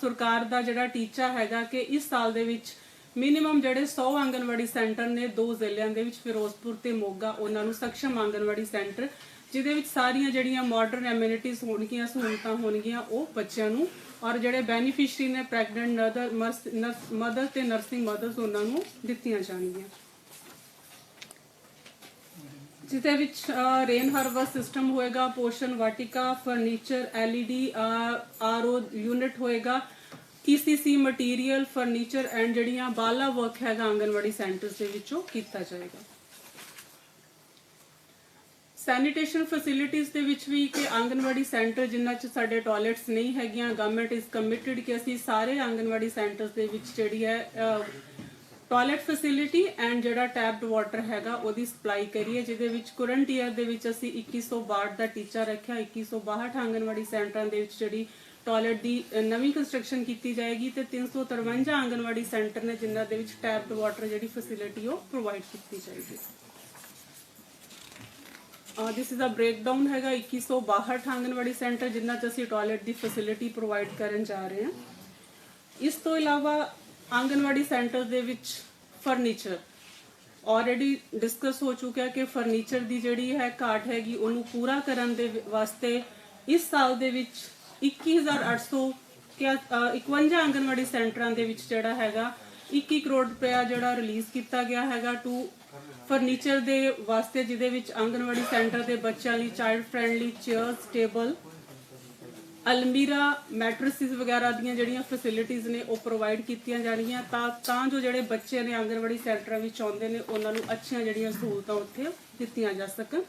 ਸਰਕਾਰ ਦਾ ਜਿਹੜਾ ਟੀਚਾ ਹੈਗਾ ਕਿ ਇਸ ਸਾਲ ਦੇ ਵਿੱਚ ਮਿਨੀਮਮ ਜਿਹੜੇ 100 ਆਂਗਨਵਾੜੀ ਸੈਂਟਰ ਨੇ ਦੋ ਜ਼ਿਲ੍ਹਿਆਂ ਦੇ ਵਿੱਚ, ਫਿਰੋਜ਼ਪੁਰ ਤੇ ਮੋਗਾ, ਉਹਨਾਂ ਨੂੰ ਸਖਸ਼ਮ ਆਂਗਨਵਾੜੀ ਸੈਂਟਰ ਜਿਹਦੇ ਵਿੱਚ ਸਾਰੀਆਂ ਜਿਹੜੀਆਂ ਮਾਡਰਨ ਐਮਿਨਿਟੀਜ਼ ਹੋਣਗੀਆਂ, ਸਹੂਲਤਾਂ ਹੋਣਗੀਆਂ, ਉਹ ਬੱਚਿਆਂ ਨੂੰ ਔਰ ਜਿਹੜੇ ਬੈਨੀਫੀਸ਼ਰੀ ਨੇ ਪ੍ਰੈਗਨੈਂਟ ਮਦਰ ਤੇ ਨਰਸਿੰਗ ਮਦਰਸ ਉਹਨਾਂ ਨੂੰ ਦਿੱਤੀਆਂ ਜਾਣਗੀਆਂ। ਜਿਹਦੇ ਵਿੱਚ ਰੇਨ ਹਾਰਵਰ ਸਿਸਟਮ ਹੋਏਗਾ ਪੋਸ਼ਨ Vatika furniture LED RO unit ਹੋਏਗਾ ਈਸੀਸੀ ਮਟੀਰੀਅਲ ਫਰਨੀਚਰ ਐਂਡ ਜਿਹੜੀਆਂ ਬਾਲਾ ਵਰਕ ਹੈਗਾ, ਆਂਗਨਵਾੜੀ ਸੈਂਟਰਸ ਦੇ ਵਿੱਚੋਂ ਕੀਤਾ ਜਾਏਗਾ। ਸੈਨੀਟੇਸ਼ਨ ਫੈਸਿਲਿਟੀਜ਼ ਦੇ ਵਿੱਚ ਵੀ ਕਿ ਆਂਗਨਵਾੜੀ ਸੈਂਟਰ ਜਿਨ੍ਹਾਂ 'ਚ ਸਾਡੇ ਟਾਇਲਟਸ ਨਹੀਂ ਹੈਗੀਆਂ ਗਵਰਨਮੈਂਟ ਇਜ਼ ਕਮਿਟਿਡ ਕਿ ਅਸੀਂ ਸਾਰੇ ਆਂਗਨਵਾੜੀ ਸੈਂਟਰਸ ਦੇ ਵਿੱਚ ਜਿਹੜੀ ਹੈ ਟਾਇਲਟ ਫੈਸਿਲਿਟੀ ਐਂਡ ਜਿਹੜਾ ਟੈਪਡ ਵਾਟਰ ਹੈਗਾ ਉਹਦੀ ਸਪਲਾਈ ਕਰੀਏ, ਜਿਹਦੇ ਵਿੱਚ ਕਰੰਟ ਈਅਰ ਦੇ ਵਿੱਚ ਅਸੀਂ 2162 ਦਾ ਟੀਚਾ ਰੱਖਿਆ 2162 ਆਂਗਨਵਾੜੀ ਸੈਂਟਰਾਂ ਦੇ ਵਿੱਚ ਜਿਹੜੀ ਟਾਇਲਟ ਦੀ ਨਵੀਂ ਕੰਸਟਰਕਸ਼ਨ ਕੀਤੀ ਜਾਏਗੀ ਤੇ 353 ਆਂਗਨਵਾੜੀ ਸੈਂਟਰ ਨੇ ਜਿਨ੍ਹਾਂ ਦੇ ਵਿੱਚ ਟੈਪਡ ਵਾਟਰ ਜਿਹੜੀ ਫੈਸਿਲਿਟੀ ਉਹ ਪ੍ਰੋਵਾਈਡ ਕੀਤੀ ਜਾਏਗੀ। ਦਿਸ ਇਜ਼ ਅ ਬ੍ਰੇਕਡਾਊਨ ਹੈਗਾ 2162 ਆਂਗਨਵਾੜੀ ਸੈਂਟਰ ਜਿਨ੍ਹਾਂ 'ਚ ਅਸੀਂ ਟਾਇਲਟ ਦੀ ਫੈਸਿਲਿਟੀ ਪ੍ਰੋਵਾਈਡ ਕਰਨ ਜਾ ਰਹੇ ਹਾਂ। ਇਸ ਤੋਂ ਇਲਾਵਾ ਆਂਗਨਵਾੜੀ ਸੈਂਟਰ ਦੇ ਵਿੱਚ ਫਰਨੀਚਰ ਆਲਰੇਡੀ ਡਿਸਕਸ ਹੋ ਚੁੱਕਿਆ ਕਿ ਫਰਨੀਚਰ ਦੀ ਜਿਹੜੀ ਹੈ ਘਾਟ ਹੈਗੀ ਉਹਨੂੰ ਪੂਰਾ ਕਰਨ ਦੇ ਵਾਸਤੇ ਇਸ ਸਾਲ ਦੇ ਵਿੱਚ 21800 ਕਿਆ ਅ, 51 ਆਂਗਨਵਾੜੀ ਸੈਂਟਰਾਂ ਦੇ ਵਿੱਚ ਜਿਹੜਾ ਹੈਗਾ 21 ਕਰੋੜ ਰੁਪਇਆ ਜਿਹੜਾ ਰਿਲੀਜ਼ ਕੀਤਾ ਗਿਆ ਹੈਗਾ ਟੂ ਫਰਨੀਚਰ ਦੇ ਵਾਸਤੇ, ਜਿਹਦੇ ਵਿੱਚ ਆਂਗਨਵਾੜੀ ਸੈਂਟਰ ਦੇ ਬੱਚਿਆਂ ਲਈ ਚਾਈਲਡ ਫ੍ਰੈਂਡਲੀ ਚੇਅਰਸ ਟੇਬਲ ਅਲਮੀਰਾ ਮੈਟ੍ਰੈਸਿਸ ਵਗੈਰਾ ਦੀਆਂ ਜਿਹੜੀਆਂ ਫੈਸਿਲਿਟੀਆਂ ਨੇ, ਉਹ ਪ੍ਰੋਵਾਈਡ ਕੀਤੀਆਂ ਜਾਣਗੀਆਂ। ਤਾਂ ਤਾਂ ਜੋ ਜਿਹੜੇ ਬੱਚੇ ਨੇ ਆਂਗਨਵਾੜੀ ਸੈਂਟਰਾਂ ਵਿੱਚ ਆਉਂਦੇ ਨੇ, ਉਹਨਾਂ ਨੂੰ ਅੱਛੀਆਂ ਜਿਹੜੀਆਂ ਸਹੂਲਤਾਂ ਉੱਥੇ ਦਿੱਤੀਆਂ ਜਾ ਸਕਣ।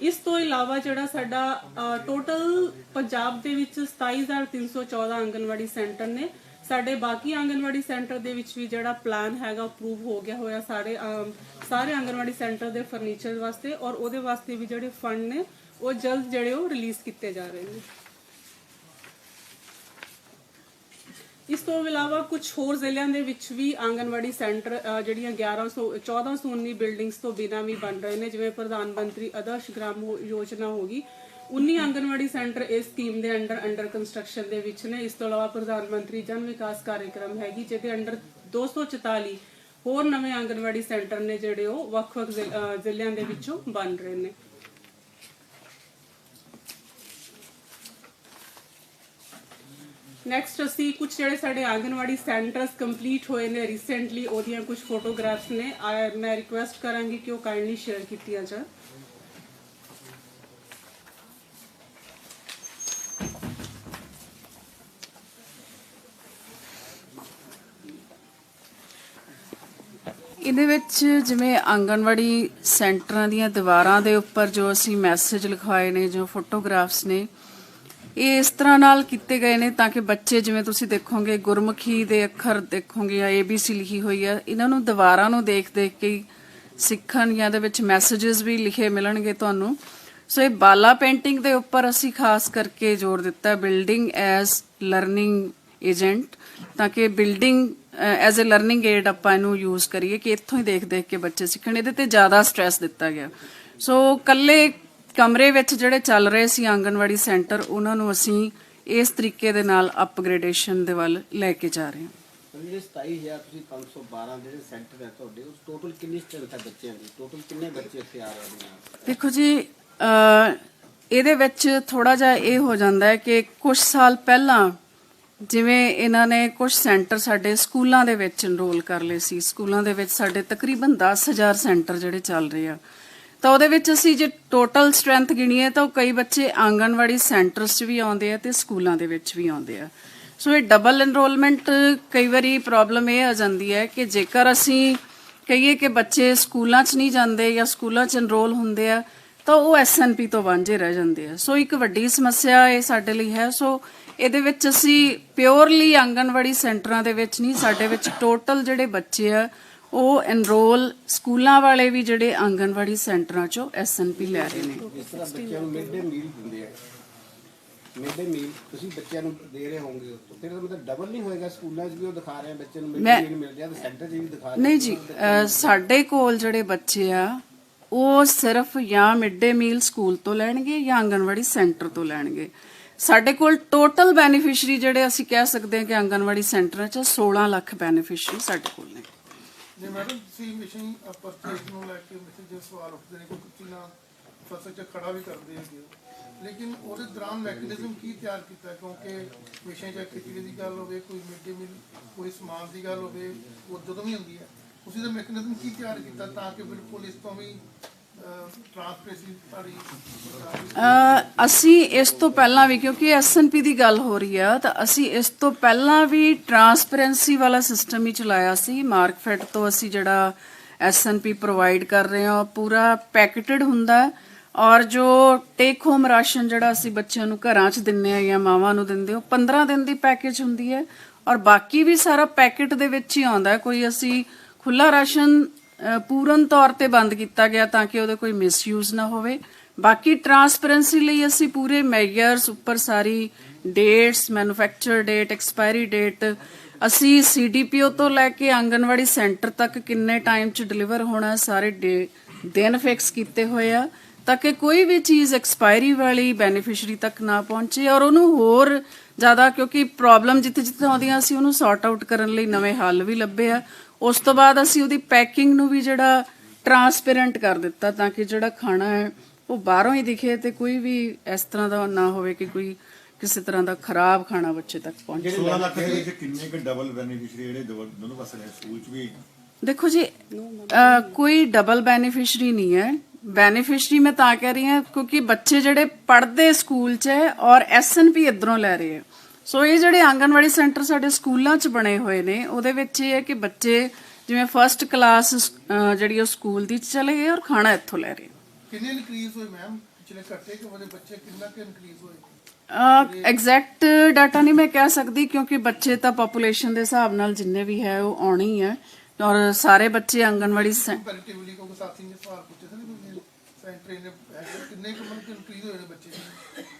ਇਸ ਤੋਂ ਇਲਾਵਾ ਜਿਹੜਾ ਸਾਡਾ ਟੋਟਲ ਪੰਜਾਬ ਦੇ ਵਿੱਚ 27314 ਆਂਗਨਵਾੜੀ ਸੈਂਟਰ ਨੇ ਸਾਡੇ ਬਾਕੀ ਆਂਗਨਵਾੜੀ ਸੈਂਟਰ ਦੇ ਵਿੱਚ ਵੀ ਜਿਹੜਾ ਪਲਾਨ ਹੈਗਾ ਅਪਰੂਵ ਹੋ ਗਿਆ ਹੋਇਆ ਸਾਰੇ ਸਾਰੇ ਆਂਗਨਵਾੜੀ ਸੈਂਟਰ ਦੇ ਫਰਨੀਚਰ ਵਾਸਤੇ ਔਰ ਉਹਦੇ ਵਾਸਤੇ ਵੀ ਜਿਹੜੇ ਫੰਡ ਨੇ ਉਹ ਜਲਦ ਜਿਹੜੇ ਉਹ ਰਿਲੀਜ਼ ਕੀਤੇ ਜਾ ਰਹੇ ਨੇ। ਇਸ ਤੋਂ ਇਲਾਵਾ ਕੁਝ ਹੋਰ ਜ਼ਿਲ੍ਹਿਆਂ ਦੇ ਵਿੱਚ ਵੀ ਆਂਗਨਵਾੜੀ ਸੈਂਟਰ ਅ, ਜਿਹੜੀਆਂ 1100 1419 ਬਿਲਡਿੰਗਸ ਤੋਂ ਬਿਨਾਂ ਵੀ ਬਣ ਰਹੇ ਨੇ ਜਿਵੇਂ ਪ੍ਰਧਾਨ ਮੰਤਰੀ ਆਦਰਸ਼ ਗ੍ਰਾਮ ਯੋ- ਯੋਜਨਾ ਹੋਗੀ 19 ਆਂਗਨਵਾੜੀ ਸੈਂਟਰ ਇਸ ਸਕੀਮ ਦੇ ਅੰਡਰ ਅੰਡਰ ਕੰਸਟਰਕਸ਼ਨ ਦੇ ਵਿੱਚ ਨੇ। ਇਸ ਤੋਂ ਇਲਾਵਾ ਪ੍ਰਧਾਨ ਮੰਤਰੀ ਜਨ ਵਿਕਾਸ ਕਾਰਜਕ੍ਰਮ ਹੈਗੀ, ਜਿਹਦੇ ਅੰਡਰ 244 ਹੋਰ ਨਵੇਂ ਆਂਗਨਵਾੜੀ ਸੈਂਟਰ ਨੇ ਜਿਹੜੇ ਉਹ ਵੱਖ-ਵੱਖ ਜ਼ਿਲ੍ਹਿਆਂ ਦੇ ਵਿੱਚੋਂ ਬਣ ਰਹੇ ਨੇ। ਨੈਕਸਟ ਅਸੀਂ ਕੁਝ ਜਿਹੜੇ ਸਾਡੇ ਆਂਗਨਵਾੜੀ ਸੈਂਟਰਸ ਕੰਪਲੀਟ ਹੋਏ ਨੇ ਰੀਸੈਂਟਲੀ ਉਹਦੀਆਂ ਕੁਝ ਫੋਟੋਗ੍ਰਾਫਸ ਨੇ। ਮੈਂ ਰਿਕੁਐਸਟ ਕਰਾਂਗੀ ਕਿ ਉਹ ਕਾਈਂਡਲੀ ਸ਼ੇਅਰ ਕੀਤੀਆਂ ਜਾਣ। ਇਹਦੇ ਵਿੱਚ ਜਿਵੇਂ ਆਂਗਣਵਾੜੀ ਸੈਂਟਰਾਂ ਦੀਆਂ ਦੀਵਾਰਾਂ ਦੇ ਉੱਪਰ ਜੋ ਅਸੀਂ ਮੈਸੇਜ ਲਿਖਵਾਏ ਨੇ, ਜੋ ਫੋਟੋਗ੍ਰਾਫਸ ਨੇ, ਇਹ ਇਸ ਤਰ੍ਹਾਂ ਨਾਲ ਕੀਤੇ ਗਏ ਨੇ ਤਾਂ ਕਿ ਬੱਚੇ ਜਿਵੇਂ ਤੁਸੀਂ ਦੇਖੋਗੇ, ਗੁਰਮੁਖੀ ਦੇ ਅੱਖਰ ਦੇਖੋਗੇ ਜਾਂ ABC ਲਿਖੀ ਹੋਈ ਹੈ ਇਹਨਾਂ ਨੂੰ ਦੀਵਾਰਾਂ ਨੂੰ ਦੇਖ ਦੇਖ ਕੇ ਹੀ ਸਿੱਖਣ ਜਾਂ ਦੇ ਵਿੱਚ ਮੈਸੇजेस ਵੀ ਲਿਖੇ ਮਿਲਣਗੇ ਤੁਹਾਨੂੰ। ਸੋ ਇਹ ਬਾਲਾ ਪੇਂਟਿੰਗ ਦੇ ਉੱਪਰ ਅਸੀਂ ਖਾਸ ਕਰਕੇ ਜ਼ੋਰ ਦਿੱਤਾ ਬਿਲਡਿੰਗ ਐਜ਼ ਲਰਨਿੰਗ ਏਜੰਟ ਤਾਂ ਕਿ building as a learning aid ਆਪਾਂ ਇਹਨੂੰ ਯੂਜ਼ ਕਰੀਏ ਕਿ ਇੱਥੋਂ ਹੀ ਦੇਖ ਦੇਖ ਕੇ ਬੱਚੇ ਸਿੱਖਣ। ਇਹਦੇ ਤੇ ਜ਼ਿਆਦਾ ਸਟ੍ਰੈਸ ਦਿੱਤਾ ਗਿਆ। ਸੋ ਕੱਲੇ ਕਮਰੇ ਵਿੱਚ ਜਿਹੜੇ ਚੱਲ ਰਹੇ ਸੀ ਆਂਗਨਵਾੜੀ ਸੈਂਟਰ ਉਹਨਾਂ ਨੂੰ ਅਸੀਂ ਇਸ ਤਰੀਕੇ ਦੇ ਨਾਲ ਅਪਗ੍ਰੇਡੇਸ਼ਨ ਦੇ ਵੱਲ ਲੈ ਕੇ ਜਾ ਰਹੇ ਹਾਂ। ਪਰ ਜਿਹੜੇ 27000 ਤੁਸੀਂ 512 ਜਿਹੜੇ ਸੈਂਟਰ ਹੈ ਤੁਹਾਡੇ ਉਸ ਟੋਟਲ ਕਿੰਨੀ ਸਟਰੈਂਥ ਹੈ ਬੱਚਿਆਂ ਦੀ? ਟੋਟਲ ਕਿੰਨੇ ਬੱਚੇ ਇੱਥੇ ਆ ਰਹੇ ਨੇ? ਦੇਖੋ ਜੀ ਇਹਦੇ ਵਿੱਚ ਥੋੜਾ ਜਿਹਾ ਇਹ ਹੋ ਜਾਂਦਾ ਹੈ ਕਿ ਕੁਝ ਸਾਲ ਪਹਿਲਾਂ ਜਿਵੇਂ ਇਹਨਾਂ ਨੇ ਕੁਝ ਸੈਂਟਰ ਸਾਡੇ ਸਕੂਲਾਂ ਦੇ ਵਿੱਚ ਇਨਰੋਲ ਕਰ ਲਏ ਸੀ। ਸਕੂਲਾਂ ਦੇ ਵਿੱਚ ਸਾਡੇ ਤਕਰੀਬਨ 10000 ਸੈਂਟਰ ਜਿਹੜੇ ਚੱਲ ਰਹੇ ਆ। ਤਾਂ ਉਹਦੇ ਵਿੱਚ ਅਸੀਂ ਜੇ ਟੋਟਲ ਸਟਰੈਂਥ ਗਿਣੀਏ ਤਾਂ ਉਹ ਕਈ ਬੱਚੇ ਆਂਗਣਵਾੜੀ ਸੈਂਟਰਸ 'ਚ ਵੀ ਆਉਂਦੇ ਆ ਤੇ ਸਕੂਲਾਂ ਦੇ ਵਿੱਚ ਵੀ ਆਉਂਦੇ ਆ। ਸੋ ਇਹ ਡਬਲ ਐਨਰੋਲਮੈਂਟ ਕਈ ਵਾਰੀ ਪ੍ਰੋਬਲਮ ਇਹ ਆ ਜਾਂਦੀ ਹੈ ਕਿ ਜੇਕਰ ਅਸੀਂ ਕਹੀਏ ਕਿ ਬੱਚੇ ਸਕੂਲਾਂ 'ਚ ਨਹੀਂ ਜਾਂਦੇ ਜਾਂ ਸਕੂਲਾਂ 'ਚ ਐਨਰੋਲ ਹੁੰਦੇ ਆ ਤਾਂ ਉਹ ਐਸਐਨਪੀ ਤੋਂ ਵਾਂਝੇ ਰਹਿ ਜਾਂਦੇ ਆ। ਸੋ ਇੱਕ ਵੱਡੀ ਸਮੱਸਿਆ ਇਹ ਸਾਡੇ ਲਈ ਹੈ। ਸੋ ਇਹਦੇ ਵਿੱਚ ਅਸੀਂ ਪਿਓਰਲੀ ਆਂਗਨਵਾੜੀ ਸੈਂਟਰਾਂ ਦੇ ਵਿੱਚ ਨਹੀਂ ਸਾਡੇ ਵਿੱਚ ਟੋਟਲ ਜਿਹੜੇ ਬੱਚੇ ਆ ਉਹ ਐਨਰੋਲ ਸਕੂਲਾਂ ਵਾਲੇ ਵੀ ਜਿਹੜੇ ਆਂਗਨਵਾੜੀ ਸੈਂਟਰਾਂ 'ਚੋਂ ਐਸਐਨਪੀ ਲੈ ਰਹੇ ਨੇ। ਜਿਸ ਤਰ੍ਹਾਂ ਬੱਚਿਆਂ ਨੂੰ ਮਿਡ ਡੇ ਮੀਲ ਦਿੰਦੇ ਆ। ਮਿਡ ਡੇ ਮੀਲ ਤੁਸੀਂ ਬੱਚਿਆਂ ਨੂੰ ਦੇ ਰਹੇ ਹੋਵੋਗੇ ਫਿਰ ਇਹਦਾ ਮਤਲਬ ਡਬਲ ਨਹੀਂ ਹੋਏਗਾ ਸਕੂਲਾਂ 'ਚ ਵੀ ਉਹ ਦਿਖਾ ਰਹੇ ਆ ਬੱਚੇ ਨੂੰ ਮਿਡ ਡੇ ਮੈਂ- ਮੀਲ ਮਿਲ ਰਿਹਾ ਤੇ ਸੈਂਟਰ 'ਚ ਵੀ ਦਿਖਾ ਰਹੇ ਨਹੀਂ ਜੀ ਅਹ ਸਾਡੇ ਕੋਲ ਜਿਹੜੇ ਬੱਚੇ ਆ ਉਹ ਸਿਰਫ ਜਾਂ ਮਿਡ ਡੇ ਮੀਲ ਸਕੂਲ ਤੋਂ ਲੈਣਗੇ ਜਾਂ ਆਂਗਨਵਾੜੀ ਸੈਂਟਰ ਤੋਂ ਲੈਣਗੇ। ਸਾਡੇ ਕੋਲ ਟੋਟਲ ਬੈਨੀਫੀਸ਼ਰੀ ਜਿਹੜੇ ਅਸੀਂ ਕਹਿ ਸਕਦੇ ਹਾਂ ਕਿ ਆਂਗਨਵਾੜੀ ਸੈਂਟਰਾਂ 'ਚ 16 ਲੱਖ ਬੈਨੀਫੀਸ਼ਰੀ ਸਾਡੇ ਕੋਲ ਨੇ। ਜੀ ਮੈਡਮ ਤੁਸੀਂ ਮਿਸ਼ਨ ਪਰਚੇਸ ਨੂੰ ਲੈ ਕੇ ਮਿਸ਼ਨ ਦੇ ਸਵਾਲ ਉੱਠਦੇ ਨੇ, ਕੋਈ ਕੁੱਤੀ ਨਾਲ ਫਸਲ 'ਚ ਖੜਾ ਵੀ ਕਰਦੇ ਹੈਗੇ ਲੇਕਿਨ ਉਹਦੇ ਦੌਰਾਨ ਮੈਕੈਨਿਜ਼ਮ ਕੀ ਤਿਆਰ ਕੀਤਾ? ਕਿਉਂਕਿ ਮਿਸ਼ਨ 'ਚ ਖੇਤੀ ਦੀ ਗੱਲ ਹੋਵੇ, ਕੋਈ ਮਿਡ ਡੇ ਕੋਈ ਸਮਾਨ ਦੀ ਗੱਲ ਹੋਵੇ, ਉਹ ਜਦੋਂ ਵੀ ਹੁੰਦੀ ਹੈ। ਤੁਸੀਂ ਦਾ ਮੈਕੈਨਿਜ਼ਮ ਕੀ ਤਿਆਰ ਕੀਤਾ ਤਾਂ ਕਿ ਬਿਲਕੁਲ ਇਸ ਤੋਂ ਵੀ ਅਸੀਂ ਇਸ ਤੋਂ ਪਹਿਲਾਂ ਵੀ, ਕਿਉਂਕਿ ਐਸਐਨਪੀ ਦੀ ਗੱਲ ਹੋ ਰਹੀ ਆ, ਤਾਂ ਅਸੀਂ ਇਸ ਤੋਂ ਪਹਿਲਾਂ ਵੀ ਟਰਾਂਸਪੇਰੈਂਸੀ ਵਾਲਾ ਸਿਸਟਮ ਹੀ ਚਲਾਇਆ ਸੀ। ਮਾਰਕਫੈਟ ਤੋਂ ਅਸੀਂ ਜਿਹੜਾ ਐਸਐਨਪੀ ਪ੍ਰੋਵਾਈਡ ਕਰ ਰਹੇ ਹਾਂ, ਉਹ ਪੂਰਾ ਪੈਕੇਟਡ ਹੁੰਦਾ ਔਰ ਜੋ ਟੇਕ ਹੋਮ ਰਾਸ਼ਨ ਜਿਹੜਾ ਅਸੀਂ ਬੱਚਿਆਂ ਨੂੰ ਘਰਾਂ 'ਚ ਦਿੰਨੇ ਆ ਜਾਂ ਮਾਵਾਂ ਨੂੰ ਦਿੰਦੇ ਹੋ 15 ਦਿਨ ਦੀ ਪੈਕੇਜ ਹੁੰਦੀ ਹੈ। ਔਰ ਬਾਕੀ ਵੀ ਸਾਰਾ ਪੈਕੇਟ ਦੇ ਵਿੱਚ ਹੀ ਆਉਂਦਾ ਕੋਈ ਅਸੀਂ ਖੁੱਲਾ ਰਾਸ਼ਨ ਪੂਰਨ ਤੌਰ ਤੇ ਬੰਦ ਕੀਤਾ ਗਿਆ ਤਾਂ ਕਿ ਉਹਦਾ ਕੋਈ ਮਿਸਯੂਜ਼ ਨਾ ਹੋਵੇ। ਬਾਕੀ ਟਰਾਂਸਪੇਰੈਂਸੀ ਲਈ ਅਸੀਂ ਪੂਰੇ ਮੈਜਰਸ ਉੱਪਰ ਸਾਰੀ dates manufacture date expiry date ਅਸੀਂ ਸੀਡੀਪੀਓ ਤੋਂ ਲੈ ਕੇ ਆਂਗਨਵਾੜੀ ਸੈਂਟਰ ਤੱਕ ਕਿੰਨੇ ਟਾਈਮ 'ਚ ਡਿਲੀਵਰ ਹੋਣਾ, ਸਾਰੇ ਡੇ- ਦਿਨ ਫਿਕਸ ਕੀਤੇ ਹੋਏ ਆ, ਤਾਂ ਕਿ ਕੋਈ ਵੀ ਚੀਜ਼ ਐਕਸਪਾਇਰੀ ਵਾਲੀ ਬੈਨੀਫੀਸ਼ਰੀ ਤੱਕ ਨਾ ਪਹੁੰਚੇ ਔਰ ਉਹਨੂੰ ਹੋਰ ਜ਼ਿਆਦਾ ਕਿਉਂਕਿ ਪ੍ਰੋਬਲਮ ਜਿੱਥੇ ਜਿੱਥੇ ਆਉਂਦੀਆਂ, ਅਸੀਂ ਉਹਨੂੰ ਸੌਰਟ ਆਊਟ ਕਰਨ ਲਈ ਨਵੇਂ ਹੱਲ ਵੀ ਲੱਭੇ ਆ। ਉਸ ਤੋਂ ਬਾਅਦ ਅਸੀਂ ਉਹਦੀ ਪੈਕਿੰਗ ਨੂੰ ਵੀ ਜਿਹੜਾ ਟਰਾਂਸਪੇਰੈਂਟ ਕਰ ਦਿੱਤਾ ਤਾਂ ਕਿ ਜਿਹੜਾ ਖਾਣਾ ਹੈ ਉਹ ਬਾਹਰੋਂ ਹੀ ਦਿਖੇ ਤੇ ਕੋਈ ਵੀ ਇਸ ਤਰ੍ਹਾਂ ਦਾ ਨਾ ਹੋਵੇ ਕਿ ਕੋਈ ਕਿਸੇ ਤਰ੍ਹਾਂ ਦਾ ਖਰਾਬ ਖਾਣਾ ਬੱਚੇ ਤੱਕ ਪਹੁੰਚੇ 16 ਲੱਖ ਦੇ ਵਿੱਚ ਕਿੰਨੇ ਕੁ ਡਬਲ ਬੈਨੀਫਿਸ਼ਰੀ ਜਿਹੜੇ ਦੋਨੋਂ ਪਾਸੇ ਨੇ ਸਕੂਲ ਚ ਵੀ ਦੇਖੋ ਜੀ ਕੋਈ ਡਬਲ ਬੈਨੀਫੀਸ਼ਰੀ ਨਹੀਂ ਹੈ। ਬੈਨੀਫੀਸ਼ਰੀ ਮੈਂ ਤਾਂ ਕਹਿ ਰਹੀ ਹਾਂ ਕਿਉਂਕਿ ਬੱਚੇ ਜਿਹੜੇ ਪੜ੍ਹਦੇ ਸਕੂਲ 'ਚ ਹੈ ਔਰ ਐਸਐਨਪੀ ਇਧਰੋਂ ਲੈ ਰਹੇ ਹੈ। ਸੋ ਇਹ ਜਿਹੜੇ ਆਂਗਨਵਾੜੀ ਸੈਂਟਰ ਸਾਡੇ ਸਕੂਲਾਂ 'ਚ ਬਣੇ ਹੋਏ ਨੇ ਉਹਦੇ ਵਿੱਚ ਇਹ ਹੈ ਕਿ ਬੱਚੇ ਜਿਵੇਂ ਫਰਸਟ ਕਲਾਸ ਜਿਹੜੀ ਉਹ ਸਕੂਲ ਦੀ ਚਲੇ ਗਏ ਔਰ ਖਾਣਾ ਇੱਥੋਂ ਲੈ ਰਹੇ। ਕਿੰਨੇ ਇਨਕਰੀਜ਼ ਹੋਏ ਮੈਮ ਪਿਛਲੇ ਘੱਟੇ ਕਿ ਉਹਦੇ ਬੱਚੇ ਕਿੰਨਾ ਕਿ ਇਨਕਰੀਜ਼ ਹੋਏ? ਐਗਜ਼ੈਕਟ ਡਾਟਾ ਨਹੀਂ ਮੈਂ ਕਹਿ ਸਕਦੀ ਕਿਉਂਕਿ ਬੱਚੇ ਤਾਂ ਪੋਪੂਲੇਸ਼ਨ ਦੇ ਹਿਸਾਬ ਨਾਲ ਜਿੰਨੇ ਵੀ ਹੈ ਉਹ ਆਉਣੇ ਹੀ ਔਰ ਸਾਰੇ ਬੱਚੇ ਆਂਗਨਵਾੜੀ ਸੈਂ- ਕੰਪੈਰੀਟਿਵਲੀ ਕੋਈ ਸਾਥੀ ਨੇ ਸਵਾਲ ਪੁੱਛੇ ਸੀ ਨਾ ਸੈਂਟਰ ਨੇ ਹੈਗੇ, ਕਿੰਨੇ ਕੁ ਮਤਲਬ ਇਨਕਰੀਜ਼ ਹੋਏ ਨੇ ਬੱਚੇ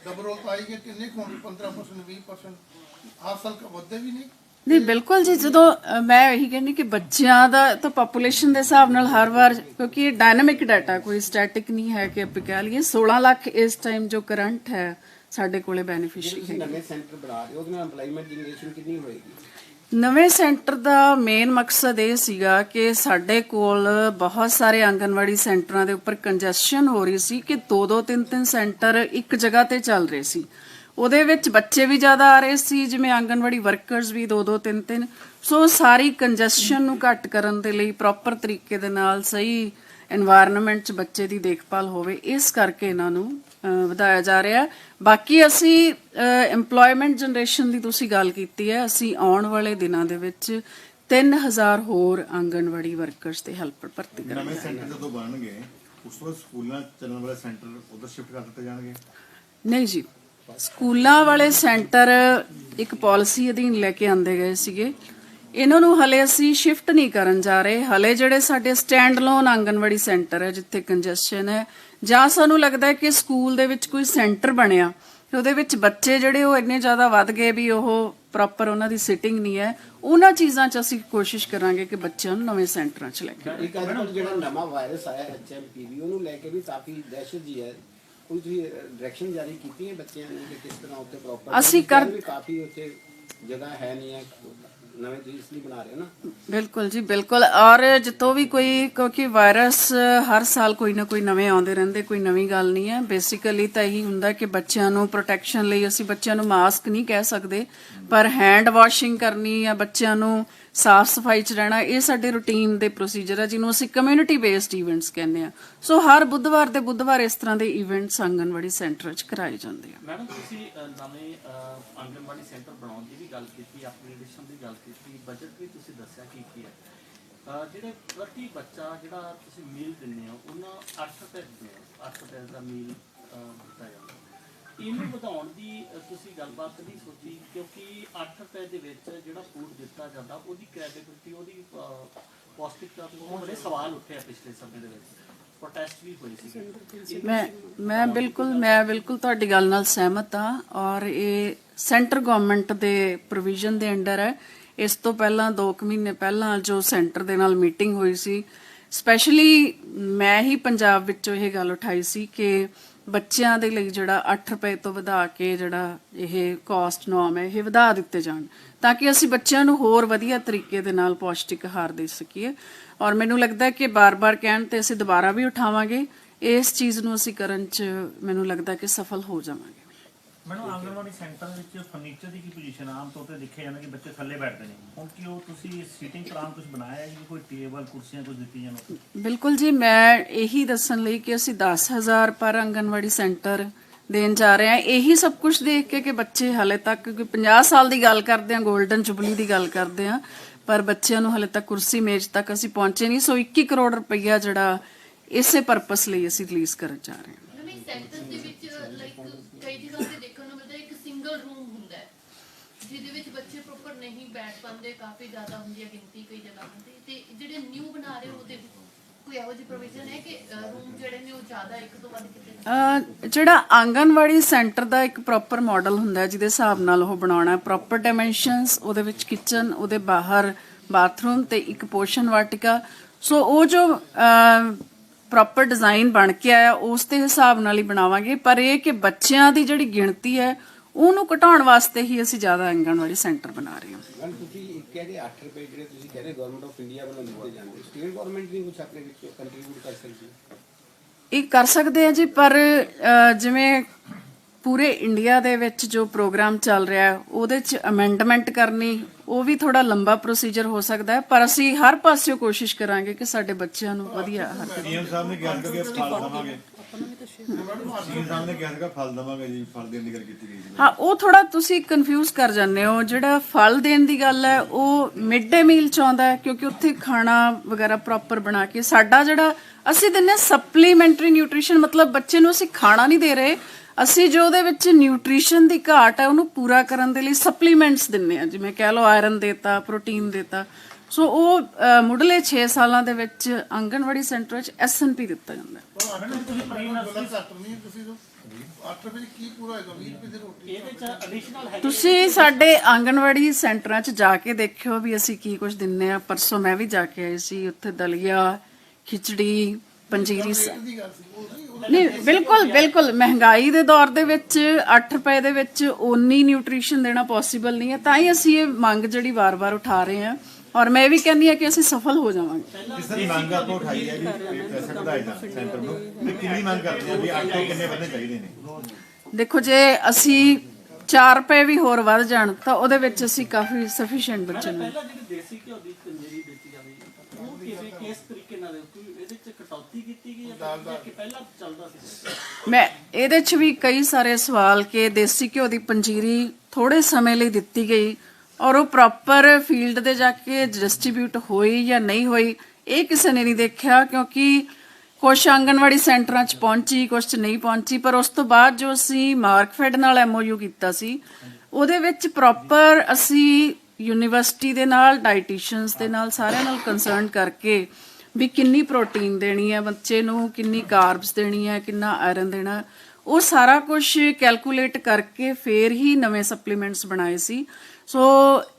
ਡਬਲ ਰੋਲ ਪਾਈ ਗਏ ਕਿੰਨੇ ਕੁ ਹੋਣਗੇ? 15% 20% ਹਰ ਸਾਲ ਕ ਵਧਦੇ ਵੀ ਨਹੀਂ ਨਹੀਂ ਬਿਲਕੁਲ ਜੀ ਜਦੋਂ ਅ, ਮੈਂ ਇਹੀ ਕਹਿੰਦੀ ਕਿ ਬੱਚਿਆਂ ਦਾ ਤਾਂ ਪੋਪੂਲੇਸ਼ਨ ਦੇ ਹਿਸਾਬ ਨਾਲ ਹਰ ਵਾਰ ਕਿਉਂਕਿ ਇਹ ਡਾਇਨਾਮਿਕ ਡਾਟਾ ਕੋਈ ਸਟੈਟਿਕ ਨਹੀਂ ਹੈ ਕਿ ਆਪਾਂ ਕਹਿ ਲਈਏ 16 ਲੱਖ ਇਸ ਟਾਈਮ ਜੋ ਕਰੰਟ ਹੈ ਸਾਡੇ ਕੋਲੇ ਬੈਨੀਫੀਸ਼ਰੀ ਤੁਸੀਂ ਹੈ ਨਵੇਂ ਸੈਂਟਰ ਬਣਾ ਰਹੇ ਹੋ ਉਹਦੇ ਨਾਲ EMPLOYMENT ਜਨਰੇਸ਼ਨ ਕਿੰਨੀ ਹੋਏਗੀ? ਨਵੇਂ ਸੈਂਟਰ ਦਾ ਮੇਨ ਮਕਸਦ ਇਹ ਸੀਗਾ ਕਿ ਸਾਡੇ ਕੋਲ ਬਹੁਤ ਸਾਰੇ ਆਂਗਨਵਾੜੀ ਸੈਂਟਰਾਂ ਦੇ ਉੱਪਰ ਕੰਜੈਸ਼ਨ ਹੋ ਰਹੀ ਸੀ ਕਿ ਦੋ ਦੋ ਤਿੰਨ ਤਿੰਨ ਸੈਂਟਰ ਇੱਕ ਜਗ੍ਹਾ ਤੇ ਚੱਲ ਰਹੇ ਸੀ। ਉਹਦੇ ਵਿੱਚ ਬੱਚੇ ਵੀ ਜ਼ਿਆਦਾ ਆ ਰਹੇ ਸੀ, ਜਿਵੇਂ ਆਂਗਨਵਾੜੀ ਵਰਕਰਸ ਵੀ ਦੋ ਦੋ ਤਿੰਨ ਤਿੰਨ ਸੋ ਸਾਰੀ ਕੰਜੈਸ਼ਨ ਨੂੰ ਘੱਟ ਕਰਨ ਦੇ ਲਈ ਪ੍ਰੋਪਰ ਤਰੀਕੇ ਦੇ ਨਾਲ ਸਹੀ এনवायरमेंट 'ਚ ਬੱਚੇ ਦੀ ਦੇਖਭਾਲ ਹੋਵੇ, ਇਸ ਕਰਕੇ ਇਹਨਾਂ ਨੂੰ ਵਧਾਇਆ ਜਾ ਰਿਹਾ ਬਾਕੀ ਅਸੀਂ EMPLOYMENT ਜਨਰੇਸ਼ਨ ਦੀ ਤੁਸੀਂ ਗੱਲ ਕੀਤੀ ਹੈ ਅਸੀਂ ਆਉਣ ਵਾਲੇ ਦਿਨਾਂ ਦੇ ਵਿੱਚ 3000 ਹੋਰ ਆਂਗਨਵਾੜੀ ਵਰਕਰਸ ਤੇ ਹੈਲਪਰ ਭਰਤੀ ਕਰਾਂਗੇ। ਨਵੇਂ ਸੈਂਟਰ ਜਦੋਂ ਬਣਨਗੇ ਉਸ ਤੋਂ ਸਕੂਲਾਂ ਚੱਲਣ ਵਾਲੇ ਸੈਂਟਰ ਉਧਰ ਸ਼ਿਫਟ ਕਰ ਦਿੱਤੇ ਜਾਣਗੇ? ਨਹੀਂ ਜੀ ਸਕੂਲਾਂ ਵਾਲੇ ਸੈਂਟਰ ਇੱਕ ਪਾਲਿਸੀ ਅਧੀਨ ਲੈ ਕੇ ਆਂਦੇ ਗਏ ਸੀਗੇ। ਇਹਨਾਂ ਨੂੰ ਹਲੇ ਅਸੀਂ ਸ਼ਿਫਟ ਨਹੀਂ ਕਰਨ ਜਾ ਰਹੇ। ਹਲੇ ਜਿਹੜੇ ਸਾਡੇ ਸਟੈਂਡ ਲੋਨ ਆਂਗਨਵਾੜੀ ਸੈਂਟਰ ਹੈ ਜਿੱਥੇ ਕੰਜੈਸ਼ਨ ਹੈ ਜਾਂ ਸਾਨੂੰ ਲੱਗਦਾ ਕਿ ਸਕੂਲ ਦੇ ਵਿੱਚ ਕੋਈ ਸੈਂਟਰ ਬਣਿਆ ਉਹਦੇ ਵਿੱਚ ਬੱਚੇ ਜਿਹੜੇ ਉਹ ਇੰਨੇ ਜ਼ਿਆਦਾ ਵੱਧ ਗਏ ਵੀ ਉਹ ਪ੍ਰੋਪਰ ਉਹਨਾਂ ਦੀ ਸਿਟਿੰਗ ਨਹੀਂ ਹੈ ਉਹਨਾਂ ਚੀਜ਼ਾਂ 'ਚ ਅਸੀਂ ਕੋਸ਼ਿਸ਼ ਕਰਾਂਗੇ ਕਿ ਬੱਚਿਆਂ ਨੂੰ ਨਵੇਂ ਸੈਂਟਰਾਂ 'ਚ ਲੈ ਕੇ। ਇੱਕ ਅੱਜ ਜਿਹੜਾ ਨਵਾਂ ਵਾਇਰਸ ਆਇਆ ਐਚਐਮਪੀਵੀ ਉਹਨੂੰ ਲੈ ਕੇ ਵੀ ਕਾਫੀ ਦਹਿਸ਼ਤ ਜੀ ਹੈ। ਕੋਈ ਤੁਸੀਂ ਡਾਇਰੈਕਸ਼ਨ ਜਾਰੀ ਕੀਤੀ ਹੈ ਬੱਚਿਆਂ ਨੂੰ ਕਿ ਕਿਸ ਤਰ੍ਹਾਂ ਉੱਤੇ ਪ੍ਰੋਪਰ ਅਸੀਂ ਕਰ- ਕਾਫੀ ਉੱਥੇ ਜਗ੍ਹਾ ਹੈ ਨਹੀਂ ਹੈ। ਨਵੇਂ ਤੁਸੀਂ ਇਸ ਲਈ ਬਣਾ ਰਹੇ ਹੋ ਨਾ? ਬਿਲਕੁਲ ਜੀ, ਬਿਲਕੁਲ। ਔਰ ਜਿੱਤੋਂ ਵੀ ਕੋਈ, ਕਿਉਂਕਿ ਵਾਇਰਸ ਹਰ ਸਾਲ ਕੋਈ ਨਾ ਕੋਈ ਨਵੇਂ ਆਉਂਦੇ ਰਹਿੰਦੇ, ਕੋਈ ਨਵੀਂ ਗੱਲ ਨਹੀਂ ਹੈ। ਬੇਸਿਕਲੀ ਤਾਂ ਇਹੀ ਹੁੰਦਾ ਕਿ ਬੱਚਿਆਂ ਨੂੰ ਪ੍ਰੋਟੈਕਸ਼ਨ ਲਈ ਅਸੀਂ ਬੱਚਿਆਂ ਨੂੰ ਮਾਸਕ ਨਹੀਂ ਕਹਿ ਸਕਦੇ, ਪਰ ਹੈਂਡ ਵਾਸ਼ਿੰਗ ਕਰਨੀ ਜਾਂ ਬੱਚਿਆਂ ਨੂੰ ਸਾਫ਼ ਸਫ਼ਾਈ ਚ ਰਹਿਣਾ ਇਹ ਸਾਡੇ ਰੂਟੀਨ ਦੇ ਪ੍ਰੋਸੀਜਰ ਆ ਜਿਹਨੂੰ ਅਸੀਂ ਕਮਿਊਨਿਟੀ ਬੇਸਡ ਇਵੈਂਟਸ ਕਹਿੰਦੇ ਆ। ਸੋ ਹਰ ਬੁੱਧਵਾਰ ਦੇ ਬੁੱਧਵਾਰ ਇਸ ਤਰ੍ਹਾਂ ਦੇ ਇਵੈਂਟਸ ਆਂਗਨਵਾੜੀ ਸੈਂਟਰ 'ਚ ਕਰਾਏ ਜਾਂਦੇ ਆ। ਮੈਡਮ ਤੁਸੀਂ ਅ, ਨਵੇਂ ਅ, ਆਂਗਣਵਾੜੀ ਸੈਂਟਰ ਬਣਾਉਣ ਦੀ ਵੀ ਗੱਲ ਕੀਤੀ ਅਪਗ੍ਰੇਡੇਸ਼ਨ ਦੀ ਗੱਲ ਕੀਤੀ ਬਜਟ ਵੀ ਤੁਸੀਂ ਦੱਸਿਆ ਕੀ ਕੀ ਹੈ। ਅ, ਜਿਹੜੇ ਪ੍ਰਤੀ ਬੱਚਾ ਜਿਹੜਾ ਤੁਸੀਂ ਮੀਲ ਦਿੰਦੇ ਹੋ ਉਹਨਾਂ 8 ਰੁਪਏ ਦਿੰਦੇ ਹੋ 8 ਰੁਪਏ ਦਾ ਮੀਲ ਅ, ਦਿੱਤਾ ਜਾਂਦਾ। ਇਹਨੂੰ ਵਧਾਉਣ ਦੀ ਤੁਸੀਂ ਗੱਲਬਾਤ ਨਹੀਂ ਸੋਚੀ, ਕਿਉਂਕਿ 8 ਰੁਪਏ ਦੇ ਵਿੱਚ ਜਿਹੜਾ ਫੂਡ ਦਿੱਤਾ ਜਾਂਦਾ, ਉਹਦੀ ਕ੍ਰੈਡੀਬਿਲਿਟੀ ਉਹਦੀ ਪੌਸ਼ਟਿਕਤਾ ਤੋਂ ਬੜੇ ਸਵਾਲ ਉੱਠੇ ਪਿਛਲੇ ਸਮੇਂ ਦੇ ਵਿੱਚ। ਪ੍ਰੋਟੈਸਟ ਵੀ ਹੋਏ ਸੀ ਮੈਂ ਮੈਂ ਬਿਲਕੁਲ ਮੈਂ ਬਿਲਕੁਲ ਤੁਹਾਡੀ ਗੱਲ ਨਾਲ ਸਹਿਮਤ ਹਾਂ ਔਰ ਇਹ ਸੈਂਟਰ ਗਵਰਨਮੈਂਟ ਦੇ ਪ੍ਰੋਵੀਜ਼ਨ ਦੇ ਅੰਡਰ ਹੈ। ਇਸ ਤੋਂ ਪਹਿਲਾਂ 2 ਮਹੀਨੇ ਪਹਿਲਾਂ ਜੋ ਸੈਂਟਰ ਦੇ ਨਾਲ ਮੀਟਿੰਗ ਹੋਈ ਸੀ ਸਪੈਸ਼ਲੀ ਮੈਂ ਹੀ ਪੰਜਾਬ ਵਿੱਚੋਂ ਇਹ ਗੱਲ ਉਠਾਈ ਸੀ ਕਿ ਬੱਚਿਆਂ ਦੇ ਲਈ ਜਿਹੜਾ 8 ਰੁਪਏ ਤੋਂ ਵਧਾ ਕੇ ਜਿਹੜਾ ਇਹ ਕਾਸਟ ਨੋਮ ਹੈ, ਇਹ ਵਧਾ ਦਿੱਤੇ ਜਾਣ, ਤਾਂ ਕਿ ਅਸੀਂ ਬੱਚਿਆਂ ਨੂੰ ਹੋਰ ਵਧੀਆ ਤਰੀਕੇ ਦੇ ਨਾਲ ਪੌਸ਼ਟਿਕ ਆਹਾਰ ਦੇ ਸਕੀਏ। ਔਰ ਮੈਨੂੰ ਲੱਗਦਾ ਹੈ ਕਿ ਬਾਰ-ਬਾਰ ਕਹਿਣ ਤੇ ਅਸੀਂ ਦੁਬਾਰਾ ਵੀ ਉਠਾਵਾਂਗੇ, ਇਸ ਚੀਜ਼ ਨੂੰ ਅਸੀਂ ਕਰਨ 'ਚ ਮੈਨੂੰ ਲੱਗਦਾ ਕਿ ਸਫਲ ਹੋ ਜਾਵਾਂਗੇ। ਮੈਨੂੰ ਆਂਗਣਵਾੜੀ ਸੈਂਟਰ ਵਿੱਚ ਫਰਨੀਚਰ ਦੀ ਕੀ ਪੋਜੀਸ਼ਨ ਆਮ ਤੌਰ ਤੇ ਦੇਖਿਆ ਜਾਂਦਾ ਕਿ ਬੱਚੇ ਥੱਲੇ ਬੈਠਦੇ ਨੇ। ਹੁਣ ਕੀ ਉਹ ਤੁਸੀਂ ਸੀਟਿੰਗ ਪਲਾਨ ਕੁਝ ਬਣਾਇਆ ਹੈ? ਜੀ ਕੋਈ ਟੇਬਲ ਕੁਰਸੀਆਂ ਕੁਝ ਦਿੱਤੀਆਂ ਨੇ ਬਿਲਕੁਲ ਜੀ ਮੈਂ ਇਹੀ ਦੱਸਣ ਲਈ ਕਿ ਅਸੀਂ 10000 ਪਰ ਆਂਗਨਵਾੜੀ ਸੈਂਟਰ ਦੇਣ ਜਾ ਰਹੇ ਹਾਂ। ਇਹੀ ਸਭ ਕੁਝ ਦੇਖ ਕੇ ਕਿ ਬੱਚੇ ਹਲੇ ਤੱਕ ਕੋਈ 50 ਸਾਲ ਦੀ ਗੱਲ ਕਰਦੇ ਹਾਂ 골ਡਨ ਜੁਬਲੀ ਦੀ ਗੱਲ ਕਰਦੇ ਹਾਂ ਪਰ ਬੱਚਿਆਂ ਨੂੰ ਹਲੇ ਤੱਕ ਕੁਰਸੀ ਮੇਜ਼ ਤੱਕ ਅਸੀਂ ਪਹੁੰਚੇ ਨਹੀਂ। ਸੋ 21 ਕਰੋੜ ਰੁਪਈਆ ਜਿਹੜਾ ਇਸੇ ਪਰਪਸ ਲਈ ਅਸੀਂ ਰਿਲੀਜ਼ ਕਰਨ ਜਾ ਰਹੇ ਹਾਂ। ਸੈਂਟਰ ਦੇ ਵਿੱਚ ਲਾਈਕ ਕਈ ਜਗ੍ਹਾ ਤੇ ਦੇਖਣ ਨੂੰ ਮਿਲਦਾ ਹੈ ਇੱਕ ਸਿੰਗਲ ਰੂਮ ਹੁੰਦਾ ਹੈ ਜਿਹਦੇ ਵਿੱਚ ਬੱਚੇ ਪ੍ਰੋਪਰ ਨਹੀਂ ਬੈਠ ਪਾਉਂਦੇ, ਕਾਫੀ ਜ਼ਿਆਦਾ ਹੁੰਦੀ ਹੈ ਗਿਣਤੀ ਕਈ ਜਗ੍ਹਾ ਤੇ। ਤੇ ਜਿਹੜੇ ਨਿਊ ਬਣਾ ਰਹੇ ਉਹਦੇ ਕੋਈ ਇਹੋ ਜਿਹੀ ਪ੍ਰੋਵੀਜ਼ਨ ਹੈ ਕਿ ਰੂਮ ਜਿਹੜੇ ਨੇ ਉਹ ਜ਼ਿਆਦਾ ਇੱਕ ਤੋਂ ਵੱਧ ਕਿਤੇ ਜਿਹੜਾ ਆਂਗਨਵਾੜੀ ਸੈਂਟਰ ਦਾ ਇੱਕ ਪ੍ਰੋਪਰ ਮਾਡਲ ਹੁੰਦਾ ਜਿਹਦੇ ਹਿਸਾਬ ਨਾਲ ਉਹ ਬਣਾਉਣਾ ਪ੍ਰੋਪਰ ਡਾਈਮੈਂਸ਼ਨਸ ਉਹਦੇ ਵਿੱਚ ਕਿਚਨ ਉਹਦੇ ਬਾਹਰ ਬਾਥਰੂਮ ਤੇ ਇੱਕ ਪੋਸ਼ਨ ਵਾਟਿਕਾ। ਸੋ ਉਹ ਜੋ ਪ੍ਰੋਪਰ ਡਿਜ਼ਾਈਨ ਬਣ ਕੇ ਆਇਆ, ਉਸ ਦੇ ਹਿਸਾਬ ਨਾਲ ਹੀ ਬਣਾਵਾਂਗੇ। ਪਰ ਇਹ ਕਿ ਬੱਚਿਆਂ ਦੀ ਜਿਹੜੀ ਗਿਣਤੀ ਹੈ ਉਹਨੂੰ ਘਟਾਉਣ ਵਾਸਤੇ ਹੀ ਅਸੀਂ ਜ਼ਿਆਦਾ ਆਂਗਨਵਾੜੀ ਸੈਂਟਰ ਬਣਾ ਰਹੇ ਹਾਂ। ਮੈਮ ਤੁਸੀਂ ਇੱਕ ਕਹਿੰਦੇ 8 ਰੁਪਏ ਜਿਹੜੇ ਤੁਸੀਂ ਕਹਿੰਦੇ ਗਵਰਨਮੈਂਟ ਆਫ ਇੰਡੀਆ ਵੱਲੋਂ ਦਿੱਤੇ ਜਾਂਦੇ ਸਟੇਟ ਗਵਰਨਮੈਂਟ ਨਹੀਂ ਕੁਝ ਆਪਣੇ ਵਿੱਚ ਕੰਟਰੀਬਿਊਟ ਕਰ ਸਕਦੀ ਇਹ ਕਰ ਸਕਦੇ ਆ ਜੀ ਪਰ ਜਿਵੇਂ ਪੂਰੇ ਇੰਡੀਆ ਦੇ ਵਿੱਚ ਜੋ ਪ੍ਰੋਗਰਾਮ ਚੱਲ ਰਿਹਾ ਹੈ ਉਹਦੇ ਚ ਅਮੈਂਡਮੈਂਟ ਕਰਨੀ ਉਹ ਵੀ ਥੋੜਾ ਲੰਬਾ ਪ੍ਰੋਸੀਜਰ ਹੋ ਸਕਦਾ ਹੈ ਪਰ ਅਸੀਂ ਹਰ ਪਾਸਿਓਂ ਕੋਸ਼ਿਸ਼ ਕਰਾਂਗੇ ਕਿ ਸਾਡੇ ਬੱਚਿਆਂ ਨੂੰ ਵਧੀਆ ਆਹਾਰ ਸੀਐਮ ਸਾਹਿਬ ਨੇ ਕਿਹਾ ਕਿ ਦਵਾਂਗੇ ਸੀਐਮ ਸਾਹਿਬ ਨੇ ਕਿਹਾ ਸੀਗਾ ਫਲ ਦਵਾਂਗੇ ਜੀ ਫਲ ਦੇਣ ਦੀ ਗੱਲ ਕੀਤੀ ਗਈ ਸੀ ਹਾਂ ਉਹ ਥੋੜਾ ਤੁਸੀਂ ਕਨਫਿਊਜ਼ ਕਰ ਜਾਂਦੇ ਹੋ। ਜਿਹੜਾ ਫਲ ਦੇਣ ਦੀ ਗੱਲ ਹੈ ਉਹ ਮਿਡ ਡੇ ਮੀਲ ਚ ਆਉਂਦਾ ਹੈ ਕਿਉਂਕਿ ਉੱਥੇ ਖਾਣਾ ਵਗੈਰਾ ਪ੍ਰੋਪਰ ਬਣਾ ਕੇ ਸਾਡਾ ਜਿਹੜਾ ਅਸੀਂ ਦਿੰਨੇ ਸਪਲੀਮੈਂਟਰੀ ਨਿਊਟ੍ਰੀਸ਼ਨ ਮਤਲਬ ਬੱਚੇ ਨੂੰ ਅਸੀਂ ਖਾਣਾ ਨਹੀਂ ਦੇ ਰਹੇ। ਅਸੀਂ ਜੋ ਉਹਦੇ ਵਿੱਚ ਨਿਊਟ੍ਰੀਸ਼ਨ ਦੀ ਘਾਟ ਹੈ ਉਹਨੂੰ ਪੂਰਾ ਕਰਨ ਦੇ ਲਈ ਸਪਲੀਮੈਂਟਸ ਦਿੰਨੇ ਆ ਜਿਵੇਂ ਕਹਿ ਲਓ ਆਇਰਨ ਦੇਤਾ ਪ੍ਰੋਟੀਨ ਦੇਤਾ। ਸੋ ਉਹ ਮੁੱਢਲੇ 6 ਸਾਲਾਂ ਦੇ ਵਿੱਚ ਆਂਗਨਵਾੜੀ ਸੈਂਟਰ ਵਿੱਚ ਐਸਐਨਪੀ ਦਿੱਤਾ ਜਾਂਦਾ ਘੱਟ ਨਹੀਂ ਤੁਸੀਂ ਜੋ 8 ਰੁਪਏ 'ਚ ਕੀ ਪੂਰਾ ਹੋਏਗਾ 20 ਰੁਪਏ ਦੀ ਰੋਟੀ। ਇਹਦੇ ਚ ਐਡੀਸ਼ਨਲ ਹੈ ਤੁਸੀਂ ਸਾਡੇ ਆਂਗਨਵਾੜੀ ਸੈਂਟਰਾਂ 'ਚ ਜਾ ਕੇ ਦੇਖਿਓ ਵੀ ਅਸੀਂ ਕੀ ਕੁਝ ਦਿੰਨੇ ਆ। ਪਰਸੋਂ ਮੈਂ ਵੀ ਜਾ ਕੇ ਆਈ ਸੀ ਉੱਥੇ ਦਲੀਆ ਖਿਚੜੀ ਪੰਜੀਰੀ ਨਹੀਂ ਬਿਲਕੁਲ ਬਿਲਕੁਲ। ਮਹਿੰਗਾਈ ਦੇ ਦੌਰ ਦੇ ਵਿੱਚ 8 ਰੁਪਏ ਦੇ ਵਿੱਚ ਓਨੀ ਨਿਊਟ੍ਰੀਸ਼ਨ ਦੇਣਾ ਪੋਸੀਬਲ ਨਹੀਂ ਹੈ। ਤਾਂ ਹੀ ਅਸੀਂ ਇਹ ਮੰਗ ਜਿਹੜੀ ਵਾਰ-ਵਾਰ ਉਠਾ ਰਹੇ ਹਾਂ। ਔਰ ਮੈਂ ਇਹ ਵੀ ਕਹਿੰਦੀ ਹਾਂ ਕਿ ਅਸੀਂ ਸਫਲ ਹੋ ਜਾਵਾਂਗੇ। ਕਿਸ ਤਰ੍ਹਾਂ ਦੀ ਮੰਗ ਆਪਾਂ ਉਠਾਈ ਹੈ ਜੀ ਪੈਸੇ ਵਧਾਏ ਦਾ ਸੈਂਟਰ ਨੂੰ। ਤੇ ਕਿੰਨੀ ਮੰਗ ਕਰਦੇ ਆ ਵੀ ਅੱਠ ਤੋਂ ਕਿੰਨੇ ਵਧਣੇ ਚਾਹੀਦੇ ਨੇ? ਦੇਖੋ ਜੇ ਅਸੀਂ 4 ਰੁਪਏ ਵੀ ਹੋਰ ਵੱਧ ਜਾਣ ਤਾਂ ਉਹਦੇ ਵਿੱਚ ਅਸੀਂ ਕਾਫੀ ਸਫੀਸ਼ੀਐਂਟ ਬੱਚੇ ਨੂੰ ਪਹਿਲਾਂ ਜਿਹੜੀ ਦੇਸੀ ਘਿਓ ਦੀ ਪੰਜੀਰੀ ਦਿੱਤੀ ਜਾਂਦੀ ਉਹ ਕਿਵੇਂ ਕਿਸ ਤਰੀਕੇ ਨਾਲ ਕੋਈ ਇਹਦੇ ਚ ਕਟੌਤੀ ਕੀਤੀ ਗਈ ਹੈ ਜਾਂ ਕਿ ਪਹਿਲਾਂ ਚੱਲਦਾ ਸੀ? ਮੈਂ ਇਹਦੇ 'ਚ ਵੀ ਕਈ ਸਾਰੇ ਸਵਾਲ ਕਿ ਦੇਸੀ ਘਿਓ ਦੀ ਪੰਜੀਰੀ ਥੋੜੇ ਸਮੇਂ ਲਈ ਦਿੱਤੀ ਗਈ ਔਰ ਉਹ ਪ੍ਰੋਪਰ ਫੀਲਡ ਤੇ ਜਾ ਕੇ ਡਿਸਟ੍ਰੀਬਿਊਟ ਹੋਈ ਜਾਂ ਨਹੀਂ ਹੋਈ, ਇਹ ਕਿਸੇ ਨੇ ਨਹੀਂ ਦੇਖਿਆ ਕਿਉਂਕਿ ਕੁਝ ਆਂਗਣਵਾੜੀ ਸੈਂਟਰਾਂ 'ਚ ਪਹੁੰਚੀ ਕੁਝ 'ਚ ਨਹੀਂ ਪਹੁੰਚੀ, ਪਰ ਉਸ ਤੋਂ ਬਾਅਦ ਜੋ ਅਸੀਂ ਮਾਰਕਫੈਡ ਨਾਲ ਐਮਓਯੂ ਕੀਤਾ ਸੀ, ਉਹਦੇ ਵਿੱਚ ਪ੍ਰੋਪਰ ਅਸੀਂ ਯੂਨੀਵਰਸਿਟੀ ਦੇ ਨਾਲ ਡਾਈਟੀਸ਼ੀਅਨਸ ਦੇ ਨਾਲ ਸਾਰਿਆਂ ਨਾਲ ਕੰਸਰਨ ਕਰਕੇ ਵੀ ਕਿੰਨੀ ਪ੍ਰੋਟੀਨ ਦੇਣੀ ਹੈ ਬੱਚੇ ਨੂੰ, ਕਿੰਨੀ ਕਾਰਬਸ ਦੇਣੀ ਹੈ, ਕਿੰਨਾ ਆਇਰਨ ਦੇਣਾ, ਉਹ ਸਾਰਾ ਕੁਝ ਕੈਲਕੂਲੇਟ ਕਰਕੇ ਫੇਰ ਹੀ ਨਵੇਂ ਸਪਲੀਮੈਂਟਸ ਬਣਾਏ ਸੀ। ਸੋ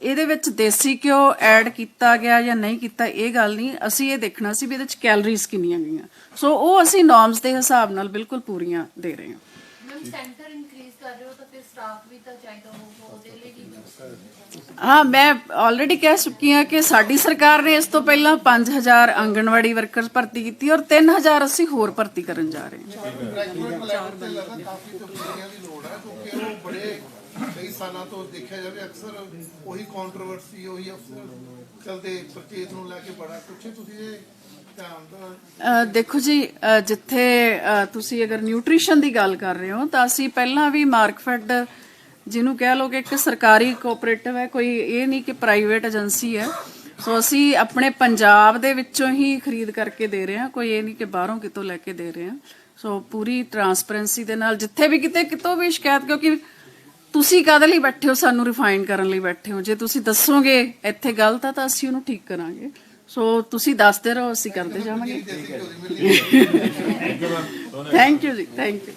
ਇਹਦੇ ਵਿੱਚ ਦੇਸੀ ਘਿਓ ਐਡ ਕੀਤਾ ਗਿਆ ਜਾਂ ਨਹੀਂ ਕੀਤਾ ਇਹ ਗੱਲ ਨਹੀਂ। ਅਸੀਂ ਇਹ ਦੇਖਣਾ ਸੀ ਵੀ ਇਹਦੇ ਵਿੱਚ ਕੈਲਰੀਜ਼ ਕਿੰਨੀਆਂ ਗਈਆਂ। ਸੋ ਉਹ ਅਸੀਂ ਨੋਰਮਸ ਦੇ ਹਿਸਾਬ ਨਾਲ ਬਿਲਕੁਲ ਪੂਰੀਆਂ ਦੇ ਰਹੇ ਹਾਂ। ਮੈਮ ਸੈਂਟਰ ਇਨਕਰੀਜ਼ ਕਰ ਰਹੇ ਹੋ ਤਾਂ ਫਿਰ ਸਟਾਫ ਵੀ ਤਾਂ ਚਾਹੀਦਾ ਹੋਊਗਾ ਉਹਦੇ ਲਈ ਵੀ ਹਾਂ ਮੈਂ ਆਲਰੇਡੀ ਕਹਿ ਚੁੱਕੀ ਹਾਂ ਕਿ ਸਾਡੀ ਸਰਕਾਰ ਨੇ ਇਸ ਤੋਂ ਪਹਿਲਾਂ 5000 ਆਂਗਣਵਾੜੀ ਵਰਕਰਸ ਭਰਤੀ ਕੀਤੀ ਔਰ 3000 ਅਸੀਂ ਹੋਰ ਭਰਤੀ ਕਰਨ ਜਾ ਰਹੇ ਹਾਂ। ਕਈ ਸਾਲਾਂ ਤੋਂ ਦੇਖਿਆ ਜਾਵੇ ਅਕਸਰ ਉਹੀ ਕੰਟਰੋਵਰਸੀ ਉਹੀ ਅਫਸਰ ਚਲਦੇ ਪਰਚੇਜ ਨੂੰ ਲੈ ਕੇ ਬੜਾ ਕੁਛ ਤੁਸੀਂ ਇਹ ਦੇਖੋ ਜੀ ਜਿੱਥੇ ਤੁਸੀਂ ਅਗਰ ਨਿਊਟ੍ਰੀਸ਼ਨ ਦੀ ਗੱਲ ਕਰ ਰਹੇ ਹੋ, ਤਾਂ ਅਸੀਂ ਪਹਿਲਾਂ ਵੀ ਮਾਰਕਫੈਡ ਜਿਹਨੂੰ ਕਹਿ ਲਓ ਕਿ ਇੱਕ ਸਰਕਾਰੀ ਕੋਆਪਰੇਟਿਵ ਹੈ, ਕੋਈ ਇਹ ਨਹੀਂ ਕਿ ਪ੍ਰਾਈਵੇਟ ਏਜੰਸੀ ਹੈ। ਸੋ ਅਸੀਂ ਆਪਣੇ ਪੰਜਾਬ ਦੇ ਵਿੱਚੋਂ ਹੀ ਖਰੀਦ ਕਰਕੇ ਦੇ ਰਹੇ ਹਾਂ, ਕੋਈ ਇਹ ਨਹੀਂ ਕਿ ਬਾਹਰੋਂ ਕਿਤੋਂ ਲੈ ਕੇ ਦੇ ਰਹੇ ਹਾਂ। ਸੋ ਪੂਰੀ ਟਰਾਂਸਪੇਰੈਂਸੀ ਦੇ ਨਾਲ, ਜਿੱਥੇ ਵੀ ਕਿਤੇ, ਕਿਤੋਂ ਵੀ ਸ਼ਿਕਾਇਤ, ਕਿਉਂਕਿ ਤੁਸੀਂ ਕਾਹਦੇ ਲਈ ਬੈਠੇ ਹੋ? ਸਾਨੂੰ ਰਿਫਾਈਨ ਕਰਨ ਲਈ ਬੈਠੇ ਹੋ। ਜੇ ਤੁਸੀਂ ਦੱਸੋਗੇ ਇੱਥੇ ਗਲਤ ਆ, ਤਾਂ ਅਸੀਂ ਉਹਨੂੰ ਠੀਕ ਕਰਾਂਗੇ। ਸੋ ਤੁਸੀਂ ਦੱਸਦੇ ਰਹੋ, ਅਸੀਂ ਕਰਦੇ ਜਾਵਾਂਗੇ। Thank you ji thank you